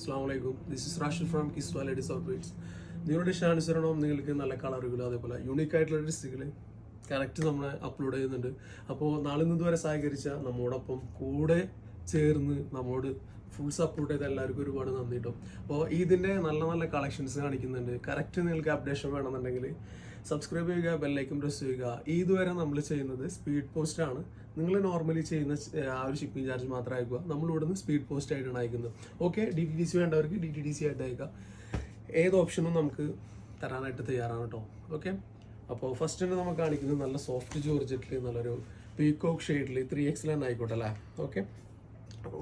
അസ്സാം വലൈക്കും this is Rashil from Kiswa ladies outfits നിങ്ങളുടെ ഇഷ്ടാനുസരണം നിങ്ങൾക്ക് നല്ല കളറുകൾ അതേപോലെ യൂണീക്ക് ആയിട്ടുള്ള ഡ്രസ്സുകൾ കറക്റ്റ് നമ്മൾ അപ്ലോഡ് ചെയ്യുന്നുണ്ട്. അപ്പോൾ നാളെ നിന്ന് വരെ സഹകരിച്ച നമ്മോടൊപ്പം കൂടെ ചേർന്ന് നമ്മോട് ഫുൾ സപ്പോർട്ട് ചെയ്ത എല്ലാവർക്കും ഒരുപാട് നന്ദി കേട്ടോ അപ്പോൾ ഇതിന്റെ നല്ല നല്ല കളക്ഷൻസ് കാണിക്കുന്നുണ്ട്. കറക്റ്റ് നിങ്ങൾക്ക് അപ്ഡേഷൻ വേണമെന്നുണ്ടെങ്കിൽ സബ്സ്ക്രൈബ് ചെയ്യുക ബെല്ലൈക്കും പ്രസ് ചെയ്യുക. ഇതുവരെ നമ്മൾ ചെയ്യുന്നത് സ്പീഡ് പോസ്റ്റ് ആണ്. നിങ്ങൾ നോർമലി ചെയ്യുന്ന ആ ഒരു ഷിപ്പിംഗ് ചാർജ് മാത്രം അയക്കുക. നമ്മൾ ഇവിടുന്ന് സ്പീഡ് പോസ്റ്റ് ആയിട്ടാണ് അയക്കുന്നത്. Okay D T D C വേണ്ടവർക്ക് ഡി ടി ഡി സി ആയിട്ട് അയക്കുക ഏത് ഓപ്ഷനും നമുക്ക് തരാനായിട്ട് തയ്യാറാണ് കേട്ടോ ഓക്കെ അപ്പോൾ ഫസ്റ്റ് തന്നെ നമുക്ക് കാണിക്കുന്നത് നല്ല സോഫ്റ്റ് ജോർജറ്റിൽ നല്ലൊരു പീകോക്ക് ഷെയ്ഡിൽ ത്രീ എക്സിൽ തന്നെ ആയിക്കോട്ടെ അല്ലേ? ഓക്കെ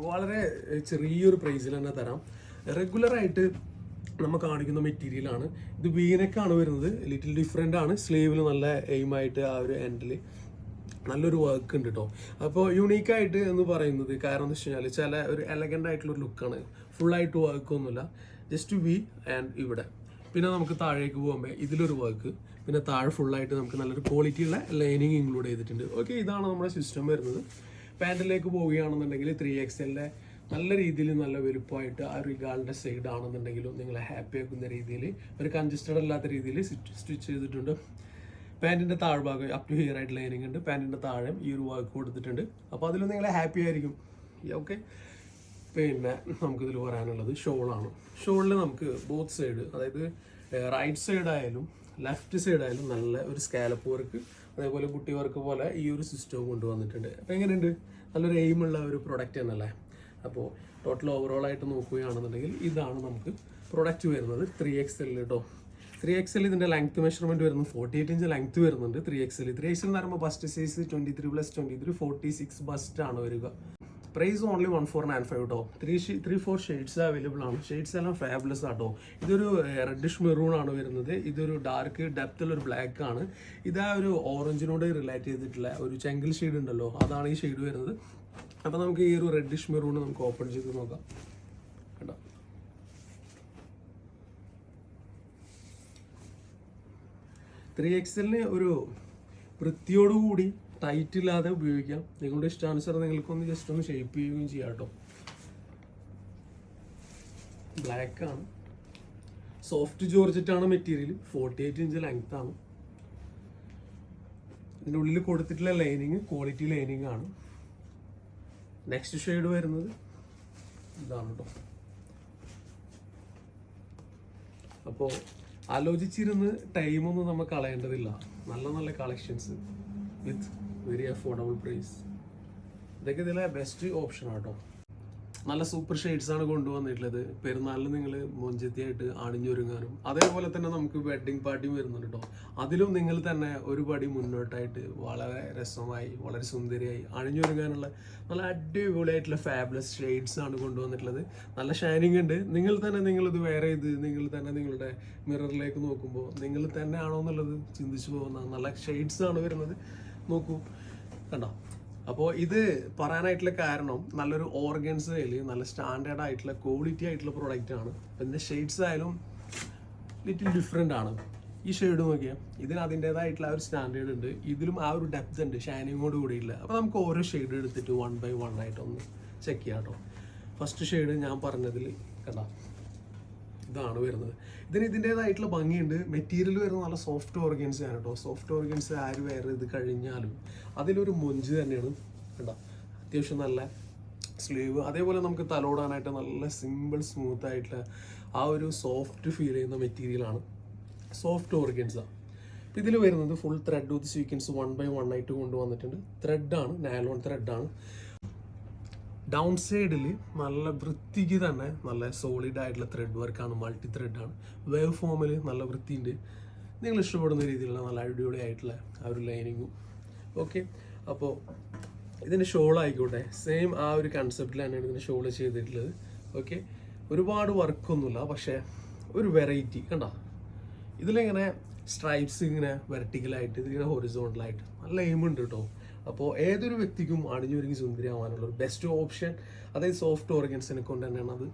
വളരെ ചെറിയൊരു പ്രൈസിൽ തന്നെ തരാം. റെഗുലർ ആയിട്ട് നമ്മൾ കാണിക്കുന്ന മെറ്റീരിയലാണ് ഇത് വീനക്കാണ് വരുന്നത്. ലിറ്റിൽ ഡിഫറെന്റ് ആണ്. സ്ലീവിൽ നല്ല എയിമായിട്ട് ആ ഒരു എൻഡിൽ നല്ലൊരു വർക്ക് ഉണ്ട് കേട്ടോ അപ്പോൾ യുണീക്കായിട്ട് എന്ന് പറയുന്നത് കാരണം എന്ന് വെച്ച് കഴിഞ്ഞാൽ ചില ഒരു എലഗന്റ് ആയിട്ടുള്ള ഒരു ലുക്കാണ് ഫുള്ളായിട്ട് വർക്ക് ഒന്നുമില്ല. ജസ്റ്റ് വി ആൻഡ് ഇവിടെ. പിന്നെ നമുക്ക് താഴേക്ക് പോകുമ്പോൾ ഇതിലൊരു വർക്ക് പിന്നെ താഴെ ഫുള്ളായിട്ട് നമുക്ക് നല്ലൊരു ക്വാളിറ്റിയുള്ള ലൈനിങ് ഇൻക്ലൂഡ് ചെയ്തിട്ടുണ്ട്. ഓക്കെ ഇതാണ് നമ്മുടെ സിസ്റ്റം വരുന്നത്. പാന്റിലേക്ക് പോവുകയാണെന്നുണ്ടെങ്കിൽ ത്രീ എക്സലിന്റെ നല്ല രീതിയിൽ നല്ല വലുപ്പമായിട്ട് ആ ഒരു ഇഗാളിന്റെ സൈഡ് ആണെന്നുണ്ടെങ്കിലും നിങ്ങളെ ഹാപ്പി ആക്കുന്ന രീതിയിൽ ഒരു കൺജസ്റ്റഡ് അല്ലാത്ത രീതിയിൽ സ്റ്റിച്ച് ചെയ്തിട്ടുണ്ട്. പാന്റിന്റെ താഴ്ഭാഗം അപ് ടു ഹിയർ ആയിട്ട് ലൈനിങ് ഉണ്ട്. പാന്റിന്റെ താഴെ ഈ ഒരു വർക്ക് കൊടുത്തിട്ടുണ്ട്. അപ്പോൾ അതിൽ നിങ്ങളെ ഹാപ്പി ആയിരിക്കും. ഓക്കെ പിന്നെ നമുക്കിതിൽ പറയാനുള്ളത് ഷോളാണ് ഷോളിൽ നമുക്ക് ബോത്ത് സൈഡ് അതായത് റൈറ്റ് സൈഡ് ആയാലും ലെഫ്റ്റ് സൈഡ് ആയാലും നല്ല ഒരു സ്കാലപ്പ് വർക്ക് അതേപോലെ കുട്ടി വർക്ക് പോലെ ഈ ഒരു സിസ്റ്റവും കൊണ്ടുവന്നിട്ടുണ്ട്. അപ്പോൾ എങ്ങനെയുണ്ട്? നല്ലൊരു എയിമുള്ള ഒരു പ്രൊഡക്റ്റ് തന്നെയല്ലേ? അപ്പോൾ ടോട്ടൽ ഓവറോൾ ആയിട്ട് നോക്കുകയാണെന്നുണ്ടെങ്കിൽ ഇതാണ് നമുക്ക് പ്രൊഡക്റ്റ് വരുന്നത് ത്രീ എക്സ് എൽ കേട്ടോ ത്രീ എക്സ് എൽ ഇതിന്റെ ലെങ്ത് മെഷർമെന്റ് വരുന്നത് ഫോർട്ടി എയ്റ്റ് ഇഞ്ച് ലെങ്ത് വരുന്നുണ്ട് three X L three X എന്ന് പറയുമ്പോൾ bust size twenty three plus twenty three forty six bust ആണ് വരിക. Price only one four nine five കേട്ടോ three three four shades available ആണ്. Shades എല്ലാം fabulous ആട്ടോ ഇതൊരു റെഡിഷ് മെറൂൺ ആണ് വരുന്നത്. ഇതൊരു ഡാർക്ക് ഡെപ്തിൽ ഒരു ബ്ലാക്ക് ആണ്. ഇതാ ഒരു ഓറഞ്ചിനോട് റിലേറ്റ് ചെയ്തിട്ടുള്ള ഒരു ചെങ്കൽ ഷെയ്ഡ് ഉണ്ടല്ലോ. അതാണ് ഈ ഷെയ്ഡ് വരുന്നത്. അപ്പോൾ നമുക്ക് ഈ ഒരു റെഡിഷ് മെറൂൺ നമുക്ക് ഓപ്പൺ ചെയ്ത് നോക്കാം. കേട്ടോ ത്രീ എക്സലിന് ഒരു വൃത്തിയോടുകൂടി ടൈറ്റ് ഇല്ലാതെ ഉപയോഗിക്കാം. നിങ്ങളുടെ ഇഷ്ടാനുസരണം നിങ്ങൾക്കൊന്ന് ജസ്റ്റ് ഒന്ന് ഷേപ്പ് ചെയ്യുകയും ചെയ്യാം കേട്ടോ ബ്ലാക്ക് ആണ്. സോഫ്റ്റ് ജോർജറ്റ് ആണ് material forty eight inch length ആണ്. ഇതിന്റെ ഉള്ളിൽ കൊടുത്തിട്ടുള്ള ലൈനിങ് ക്വാളിറ്റി ലൈനിങ് ആണ്. നെക്സ്റ്റ് ഷെയ്ഡ് വരുന്നത് ഇതാണ് കേട്ടോ അപ്പോൾ ആലോചിച്ചിരുന്ന് ടൈമൊന്നും നമ്മൾ കളയേണ്ടതില്ല. നല്ല നല്ല collections with very affordable price ഇതൊക്കെ ഇതിലെ ബെസ്റ്റ് ഓപ്ഷൻ ആട്ടോ നല്ല സൂപ്പർ ഷെയ്ഡ്സ് ആണ് കൊണ്ടുവന്നിട്ടുള്ളത്. പെരുന്നാളിൽ നിങ്ങൾ മൊഞ്ചത്തിയായിട്ട് അണിഞ്ഞൊരുങ്ങാനും അതേപോലെ തന്നെ നമുക്ക് വെഡ്ഡിങ് പാർട്ടിയും വരുന്നുണ്ട് കേട്ടോ. അതിലും നിങ്ങൾ തന്നെ ഒരു പടി മുന്നോട്ടായിട്ട് വളരെ രസമായി വളരെ സുന്ദരിയായി അണിഞ്ഞൊരുങ്ങാനുള്ള നല്ല അടിപൊളിയായിട്ടുള്ള ഫാബ്ലസ് ഷെയ്ഡ്സ് ആണ് കൊണ്ടുവന്നിട്ടുള്ളത്. നല്ല ഷൈനിങ് ഉണ്ട്. നിങ്ങൾ തന്നെ നിങ്ങളിത് വേറെ ഇത് നിങ്ങൾ തന്നെ നിങ്ങളുടെ മിററിലേക്ക് നോക്കുമ്പോൾ നിങ്ങൾ തന്നെ ആണോ എന്നുള്ളത് ചിന്തിച്ചു പോകുന്ന നല്ല ഷെയ്ഡ്സ് ആണ് വരുന്നത്. നോക്കൂ. കണ്ടോ? അപ്പോൾ ഇത് പറയാനായിട്ടുള്ള കാരണം നല്ലൊരു ഓർഗൻസ് അല്ലെങ്കിൽ നല്ല സ്റ്റാൻഡേർഡ് ആയിട്ടുള്ള ക്വാളിറ്റി ആയിട്ടുള്ള പ്രോഡക്റ്റ് ആണ്. ഇതിന്റെ ഷെയ്ഡ്സ് ആയാലും ലിറ്റിൽ ഡിഫറെന്റ് ആണ്. ഈ ഷെയ്ഡ് നോക്കിയാൽ ഇതിന് അതിന്റെതായിട്ടുള്ള ആ ഒരു സ്റ്റാൻഡേർഡ് ഉണ്ട്. ഇതിലും ആ ഒരു ഡെപ്ത് ഉണ്ട് ഷൈനിങ്ങോട് കൂടിയില്ല അപ്പോൾ നമുക്ക് ഓരോ ഷെയ്ഡ് എടുത്തിട്ട് വൺ ബൈ വൺ ആയിട്ട് ഒന്ന് ചെക്ക് ചെയ്യാം കേട്ടോ ഫസ്റ്റ് ഷെയ്ഡ് ഞാൻ പറഞ്ഞതിൽ കണ്ട? ഇതാണ് വരുന്നത്. ഇതിന് ഇതിന്റെതായിട്ടുള്ള ഭംഗിയുണ്ട്. മെറ്റീരിയൽ വരുന്നത് നല്ല സോഫ്റ്റ് ഓർഗൻസ് ആണ് കേട്ടോ സോഫ്റ്റ് ഓർഗൻസ് ആര് വേറെ ഇത് കഴിഞ്ഞാലും അതിലൊരു മൊഞ്ച് തന്നെയാണ്. കേട്ടോ അത്യാവശ്യം നല്ല സ്ലീവ് അതേപോലെ നമുക്ക് തലോടാനായിട്ട് നല്ല സിമ്പിൾ സ്മൂത്ത് ആയിട്ടുള്ള ആ ഒരു സോഫ്റ്റ് ഫീൽ ചെയ്യുന്ന മെറ്റീരിയലാണ് സോഫ്റ്റ് ഓർഗൻസാണ് ഇതിൽ വരുന്നത് full thread with sequence one by one ആയിട്ട് കൊണ്ടുവന്നിട്ടുണ്ട്. ത്രെഡാണ് നാലോൺ ത്രെഡാണ് ഡൗൺ സൈഡിൽ നല്ല വൃത്തിക്ക് തന്നെ നല്ല സോളിഡ് ആയിട്ടുള്ള ത്രെഡ് വർക്കാണ് മൾട്ടി ത്രെഡാണ് വേവ് ഫോമിൽ നല്ല വൃത്തിയുണ്ട്. നിങ്ങൾ ഇഷ്ടപ്പെടുന്ന രീതിയിലുള്ള നല്ല അടിപൊളി ആയിട്ടുള്ള ആ ഒരു ലൈനിങ്ങും ഓക്കെ അപ്പോൾ ഇതിന്റെ ഷോൾ ആയിക്കോട്ടെ. സെയിം ആ ഒരു കൺസെപ്റ്റിൽ തന്നെയാണ് ഇതിന്റെ ഷോൾ ചെയ്തിട്ടുള്ളത്. ഓക്കെ ഒരുപാട് വർക്കൊന്നുമില്ല പക്ഷേ ഒരു വെറൈറ്റി കണ്ടോ? ഇതിലിങ്ങനെ സ്ട്രൈപ്സ് ഇങ്ങനെ വെർട്ടിക്കലായിട്ട് ഇതിങ്ങനെ ഹൊറിസോണ്ടലായിട്ട് നല്ല എയിമുണ്ട് കേട്ടോ അപ്പോൾ ഏതൊരു വ്യക്തിക്കും അണിഞ്ഞൊരുങ്ങി സുന്ദരിയാവാനുള്ള ഒരു ബെസ്റ്റ് ഓപ്ഷൻ അതായത് സോഫ്റ്റ് ഓർഗൻസിനെ കൊണ്ട് തന്നെയാണ് അത്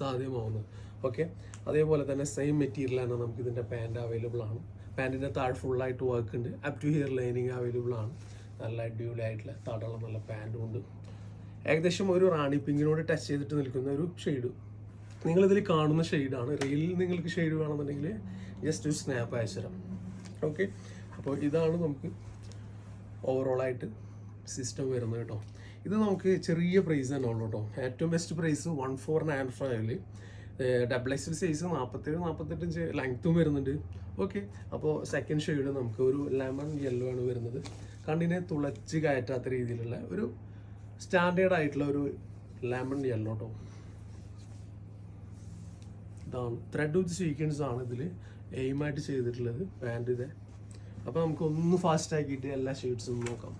സാധ്യമാവുന്നത്. ഓക്കെ അതേപോലെ തന്നെ സെയിം മെറ്റീരിയൽ തന്നെ നമുക്ക് ഇതിന്റെ പാന്റ് അവൈലബിൾ ആണ്. പാന്റിന്റെ താഴെ ഫുള്ളായിട്ട് വർക്ക് ഉണ്ട്. Up to here lining available ആണ്. നല്ല അടിപൊളിയായിട്ടുള്ള തടയുള്ള നല്ല പാന്റും ഉണ്ട്. ഏകദേശം ഒരു റാണി പിങ്കിനോട് ടച്ച് ചെയ്തിട്ട് നിൽക്കുന്ന ഒരു ഷെയ്ഡ് നിങ്ങളിതിൽ കാണുന്ന ഷെയ്ഡാണ് റീലിൽ നിങ്ങൾക്ക് ഷെയ്ഡ് വേണമെന്നുണ്ടെങ്കിൽ ജസ്റ്റ് ഒരു സ്നാപ്പ് അയച്ചു തരാം ഓക്കെ അപ്പോൾ ഇതാണ് നമുക്ക് ഓവറോളായിട്ട് സിസ്റ്റം വരുന്നത് കേട്ടോ. ഇത് നമുക്ക് ചെറിയ പ്രൈസ് തന്നെ ഉള്ളൂ കേട്ടോ. ഏറ്റവും best price one four nine ഫൈവിൽ ഡബിൾ എക്സൽ സൈസ് നാൽപ്പത്തേഴ് നാൽപ്പത്തെട്ട് ഇഞ്ച് ലെങ്ത്തും വരുന്നുണ്ട്. ഓക്കെ അപ്പോൾ സെക്കൻഡ് ഷെയ്ഡ് നമുക്ക് ഒരു ലെമൺ യെല്ലോ ആണ് വരുന്നത്. കണ്ണിനെ തുളച്ച് കയറ്റാത്ത രീതിയിലുള്ള ഒരു സ്റ്റാൻഡേർഡ് ആയിട്ടുള്ള ഒരു ലെമൺ യെല്ലോ കേട്ടോ. ഇതാണ്. ത്രെഡ് വിത്ത് സീക്വൻസ് ആണ് ഇതിൽ എയിമായിട്ട് ചെയ്തിട്ടുള്ളത്. പാന്റ് ഇതേ അപ്പോൾ നമുക്ക് ഒന്ന് ഫാസ്റ്റ് ആക്കിയിട്ട് എല്ലാ ഷെയ്ഡ്സും നോക്കാം.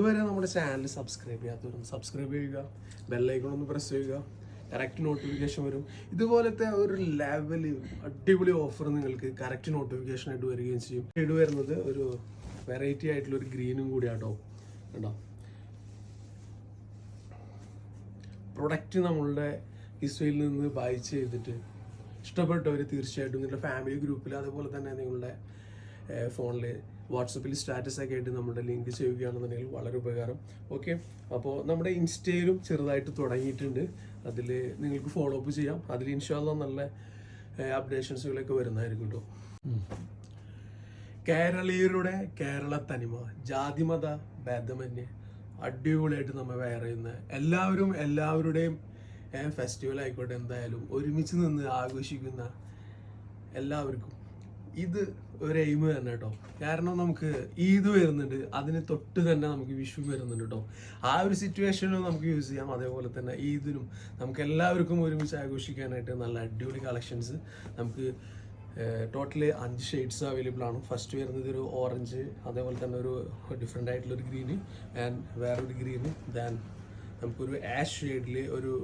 ഇതുവരെ നമ്മുടെ ചാനൽ സബ്സ്ക്രൈബ് ചെയ്യാത്തവരും സബ്സ്ക്രൈബ് ചെയ്യുക. ബെല്ലൈക്കൺ ഒന്ന് പ്രസ് ചെയ്യുക. കറക്റ്റ് നോട്ടിഫിക്കേഷൻ വരും. ഇതുപോലത്തെ ഒരു ലെവൽ അടിപൊളി ഓഫർ നിങ്ങൾക്ക് കറക്റ്റ് നോട്ടിഫിക്കേഷൻ ആയിട്ട് വരികയും ചെയ്യും. ഇട് വരുന്നത് ഒരു വെറൈറ്റി ആയിട്ടുള്ള ഒരു ഗ്രീനും കൂടിയാട്ടോ. കേട്ടോ പ്രൊഡക്റ്റ് നമ്മളുടെ ഇസ്രയിൽ നിന്ന് ബൈ ചെയ്തിട്ട് ഇഷ്ടപ്പെട്ടവർ തീർച്ചയായിട്ടും നിങ്ങളുടെ ഫാമിലി ഗ്രൂപ്പിൽ അതുപോലെ തന്നെ നിങ്ങളുടെ ഫോണിൽ വാട്സപ്പിൽ സ്റ്റാറ്റസ് ഒക്കെ ആയിട്ട് നമ്മുടെ ലിങ്ക് ചെയ്യുകയാണെന്നുണ്ടെങ്കിൽ വളരെ ഉപകാരം. ഓക്കെ അപ്പോൾ നമ്മുടെ ഇൻസ്റ്റയിലും ചെറുതായിട്ട് തുടങ്ങിയിട്ടുണ്ട്. അതിൽ നിങ്ങൾക്ക് ഫോളോ അപ്പ് ചെയ്യാം. അതിൽ ഇൻഷാല്ല നല്ല അപ്ഡേഷൻസുകളൊക്കെ വരുന്നതായിരിക്കും കേട്ടോ കേരളീയരുടെ കേരള തനിമ ജാതിമത ഭേദമന്യേ അടിപൊളിയായിട്ട് നമ്മൾ വെയർ ചെയ്യുന്ന എല്ലാവരും എല്ലാവരുടെയും ഫെസ്റ്റിവൽ ആയിക്കോട്ടെ എന്തായാലും ഒരുമിച്ച് നിന്ന് ആഘോഷിക്കുന്ന എല്ലാവർക്കും ഇത് ഒരു എയിം തന്നെ കേട്ടോ കാരണം നമുക്ക് ഈദ് വരുന്നുണ്ട് അതിന് തൊട്ട് തന്നെ നമുക്ക് വിഷു വരുന്നുണ്ട് കേട്ടോ ആ ഒരു സിറ്റുവേഷനിലും നമുക്ക് യൂസ് ചെയ്യാം. അതേപോലെ തന്നെ ഈദിനും നമുക്ക് എല്ലാവർക്കും ഒരുമിച്ച് ആഘോഷിക്കാനായിട്ട് നല്ല അടിപൊളി കളക്ഷൻസ് നമുക്ക് ടോട്ടലി അഞ്ച് ഷെയ്ഡ്സ് അവൈലബിൾ ആണ്. ഫസ്റ്റ് വരുന്നത് ഒരു ഓറഞ്ച് അതേപോലെ തന്നെ ഒരു ഡിഫറെന്റ് ആയിട്ടുള്ള ഒരു ഗ്രീന് ആൻഡ് വേറൊരു ഗ്രീന് ദാൻ നമുക്കൊരു ആഷ് ഷെയ്ഡിൽ ഒരു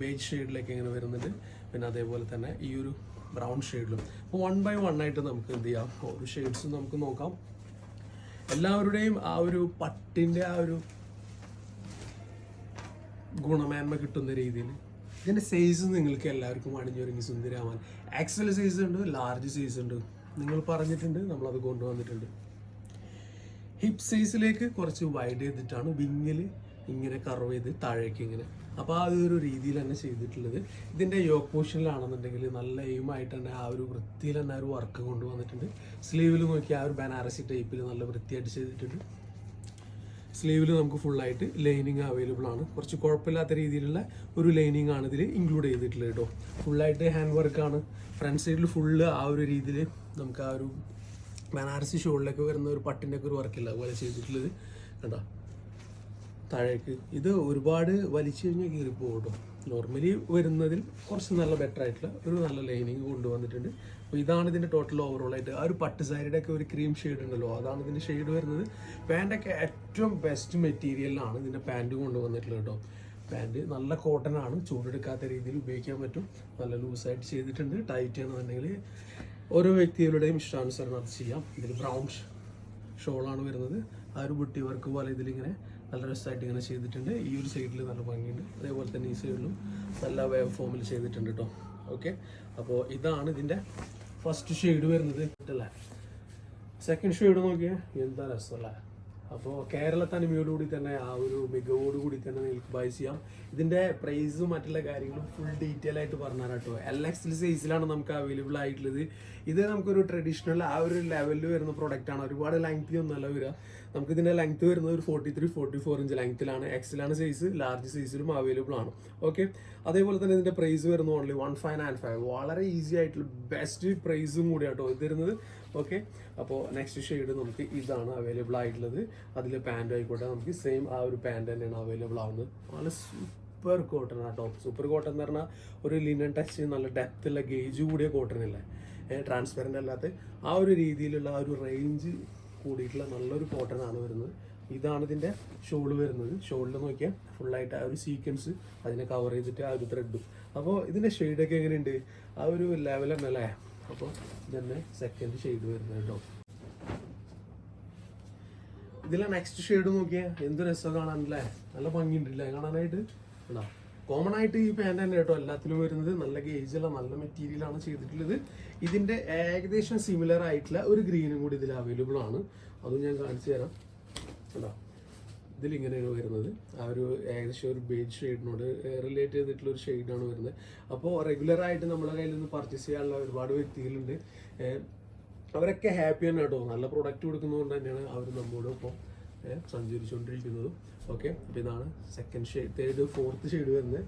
ബേജ് ഷെയ്ഡിലേക്ക് ഇങ്ങനെ വരുന്നുണ്ട്. പിന്നെ അതേപോലെ തന്നെ ഈ ഒരു ബ്രൗൺ ഷെയ്ഡിലും അപ്പോൾ വൺ ബൈ വൺ ആയിട്ട് നമുക്ക് എന്ത് ചെയ്യാം? ഓരോ ഷെയ്ഡ്സും നമുക്ക് നോക്കാം. എല്ലാവരുടെയും ആ ഒരു പട്ടിന്റെ ആ ഒരു ഗുണമേന്മ കിട്ടുന്ന രീതിയിൽ ഇതിന്റെ സൈസ് നിങ്ങൾക്ക് എല്ലാവർക്കും അണിഞ്ഞൊരുങ്ങി സുന്ദരമാവാൻ എക്സൽ സൈസ് ഉണ്ട് ലാർജ് സൈസ് ഉണ്ട്. നിങ്ങൾ പറഞ്ഞിട്ടുണ്ട് നമ്മളത് കൊണ്ടുവന്നിട്ടുണ്ട്. ഹിപ് സൈസിലേക്ക് കുറച്ച് വൈഡ് ചെയ്തിട്ടാണ് വിങ്ങിൽ ഇങ്ങനെ കർവ് ചെയ്ത് താഴേക്ക് ഇങ്ങനെ അപ്പോൾ ആ ഒരു രീതിയിൽ തന്നെ ചെയ്തിട്ടുള്ളത്. ഇതിന്റെ യോക്ക് പോർഷനിലാണെന്നുണ്ടെങ്കിൽ നല്ല എയിമായിട്ട് തന്നെ ആ ഒരു വൃത്തിയിൽ തന്നെ ഒരു വർക്ക് കൊണ്ടുവന്നിട്ടുണ്ട്. സ്ലീവിൽ നോക്കി ആ ഒരു ബനാറസി ടൈപ്പിൽ നല്ല വൃത്തിയായിട്ട് ചെയ്തിട്ടുണ്ട്. സ്ലീവിൽ നമുക്ക് ഫുള്ളായിട്ട് ലൈനിങ് അവൈലബിൾ ആണ്. കുറച്ച് കുഴപ്പമില്ലാത്ത രീതിയിലുള്ള ഒരു ലൈനിങ് ആണ് ഇതിൽ ഇൻക്ലൂഡ് ചെയ്തിട്ടുള്ളത് കേട്ടോ ഫുള്ളായിട്ട് ഹാൻഡ് വർക്കാണ് ഫ്രണ്ട് സൈഡിൽ ഫുള്ള് ആ ഒരു രീതിയിൽ നമുക്ക് ആ ഒരു ബനാറസി ഷോളിലേക്ക് വരുന്ന ഒരു പട്ടിന്റെ ഒക്കെ ഒരു വർക്കില്ല അതുപോലെ ചെയ്തിട്ടുള്ളത്. കണ്ടോ? താഴേക്ക്. ഇത് ഒരുപാട് വലിച്ചു കഴിഞ്ഞാൽ കീറിപ്പോകും കേട്ടോ നോർമലി വരുന്നതിൽ കുറച്ച് നല്ല ബെറ്റർ ആയിട്ടുള്ള ഒരു നല്ല ലൈനിങ് കൊണ്ടുവന്നിട്ടുണ്ട്. അപ്പോൾ ഇതാണ് ഇതിന്റെ ടോട്ടൽ ഓവറോൾ ആയിട്ട്. ആ ഒരു പട്ട് സാരിയുടെ ഒക്കെ ഒരു ക്രീം ഷെയ്ഡ് ഉണ്ടല്ലോ അതാണ് ഇതിന്റെ ഷെയ്ഡ് വരുന്നത്. പാന്റൊക്കെ ഏറ്റവും ബെസ്റ്റ് മെറ്റീരിയലാണ് ഇതിന്റെ പാന്റ് കൊണ്ടുവന്നിട്ടുള്ളത് കേട്ടോ. പാന്റ് നല്ല കോട്ടൺ ആണ് ചൂടെടുക്കാത്ത രീതിയിൽ ഉപയോഗിക്കാൻ പറ്റും. നല്ല ലൂസായിട്ട് ചെയ്തിട്ടുണ്ട്. ടൈറ്റ് ആണെന്നുണ്ടെങ്കിൽ ഓരോ വ്യക്തികളുടെയും ഇഷ്ടാനുസരണം അത് ചെയ്യാം. ഇതിൽ ബ്രൗൺ ഷോളാണ് വരുന്നത്. ആ ഒരു ബുട്ടി വർക്ക് പോലെ ഇതിലിങ്ങനെ നല്ല രസമായിട്ട് ഇങ്ങനെ ചെയ്തിട്ടുണ്ട്. ഈ ഒരു സൈഡിൽ നല്ല ഭംഗിയുണ്ട്. അതേപോലെ തന്നെ ഈ സൈഡിലും നല്ല വേവ് ഫോമിൽ ചെയ്തിട്ടുണ്ട് കേട്ടോ ഓക്കെ അപ്പോൾ ഇതാണ് ഇതിന്റെ ഫസ്റ്റ് ഷെയ്ഡ് വരുന്നത് അല്ലേ സെക്കൻഡ് ഷെയ്ഡ് നോക്കിയാൽ എന്താ രസമല്ലേ? അപ്പോൾ കേരള തനിമയോടുകൂടി തന്നെ ആ ഒരു മികവോടുകൂടി തന്നെ നിങ്ങൾക്ക് ബൈ ചെയ്യാം. ഇതിന്റെ പ്രൈസും മറ്റുള്ള കാര്യങ്ങളും ഫുൾ ഡീറ്റെയിൽ ആയിട്ട് പറഞ്ഞാൽ കേട്ടോ എൽ എക്സിൽ സൈസിലാണ് നമുക്ക് അവൈലബിൾ ആയിട്ടുള്ളത്. ഇത് നമുക്കൊരു ട്രഡീഷണൽ ആ ഒരു ലെവലിൽ വരുന്ന പ്രൊഡക്റ്റാണ് ഒരുപാട് ലെങ്തി ഒന്നല്ല വരിക. നമുക്ക് ഇതിന്റെ ലെങ്ത് വരുന്നത് ഒരു forty three forty four inch ലെങ്ത്തിലാണ് എക്സിലാണ് സൈസ് ലാർജ് സൈസിലും അവൈലബിൾ ആണ്. ഓക്കെ അതേപോലെ തന്നെ ഇതിന്റെ പ്രൈസ് വരുന്നത് only one five and five വളരെ ഈസി ആയിട്ടുള്ള ബെസ്റ്റ് പ്രൈസും കൂടി ആട്ടോ ഇത് തരുന്നത്. ഓക്കെ അപ്പോൾ നെക്സ്റ്റ് ഷെയ്ഡ് നമുക്ക് ഇതാണ് അവൈലബിൾ ആയിട്ടുള്ളത്. അതിൽ പാന്റ് ആയിക്കോട്ടെ നമുക്ക് സെയിം ആ ഒരു പാന്റ് തന്നെയാണ് അവൈലബിൾ ആവുന്നത്. നല്ല സൂപ്പർ കോട്ടൺ ആട്ടോ സൂപ്പർ കോട്ടൺ എന്ന് പറഞ്ഞാൽ ഒരു ലിനൻ ടച്ച് നല്ല ഡെപ്ത് ഉള്ള ഗേജ് കൂടിയ കോട്ടൺ അല്ലേ? ട്രാൻസ്പെറന്റ് അല്ലാത്ത ആ ഒരു രീതിയിലുള്ള ആ ഒരു റേഞ്ച് കൂടിയിട്ടുള്ള നല്ലൊരു കോട്ടൺ ആണ് വരുന്നത്. ഇതാണ് ഇതിന്റെ ഷോൾ വരുന്നത്. ഷോളിൽ നോക്കിയാൽ ഫുള്ളായിട്ട് ആ ഒരു സീക്വൻസ് അതിനെ കവർ ചെയ്തിട്ട് ആ ഒരു ത്രെഡും അപ്പോൾ ഇതിന്റെ ഷെയ്ഡൊക്കെ എങ്ങനെയുണ്ട്? ആ ഒരു തന്നെ അല്ലേ? അപ്പോൾ ഇതന്നെ സെക്കൻഡ് ഷെയ്ഡ് വരുന്നത് കേട്ടോ. ഇതിലെ നെക്സ്റ്റ് ഷെയ്ഡ് നോക്കിയാൽ എന്ത് രസം കാണാനല്ലേ നല്ല ഭംഗിയുണ്ട് ഭംഗിയുണ്ടല്ലേ കാണാനായിട്ട്? കോമൺ ആയിട്ട് ഈ പാന്റ് തന്നെ കേട്ടോ എല്ലാത്തിലും വരുന്നത്. നല്ല ഗേജുള്ള നല്ല മെറ്റീരിയലാണ് ചെയ്തിട്ടുള്ളത്. ഇതിന്റെ ഏകദേശം സിമിലർ ആയിട്ടുള്ള ഒരു ഗ്രീനും കൂടി ഇതിൽ അവൈലബിൾ ആണ്. അതും ഞാൻ കാണിച്ചു തരാം. കേട്ടോ ഇതിലിങ്ങനെയാണ് വരുന്നത്. ആ ഒരു ഏകദേശം ഒരു ബേജ് ഷെയ്ഡിനോട് റിലേറ്റ് ചെയ്തിട്ടുള്ള ഒരു ഷെയ്ഡാണ് വരുന്നത്. അപ്പോൾ റെഗുലർ ആയിട്ട് നമ്മളെ കയ്യിൽ നിന്ന് പർച്ചേസ് ചെയ്യാനുള്ള ഒരുപാട് വ്യക്തികളുണ്ട്. അവരൊക്കെ ഹാപ്പി തന്നെ കേട്ടോ. നല്ല പ്രൊഡക്റ്റ് കൊടുക്കുന്നതുകൊണ്ട് തന്നെയാണ് അവർ നമ്മോട് ഇപ്പോൾ സഞ്ചരിച്ചുകൊണ്ടിരിക്കുന്നതും. ഓക്കെ അപ്പോൾ ഇതാണ് second shade third fourth shade വരുന്നത്.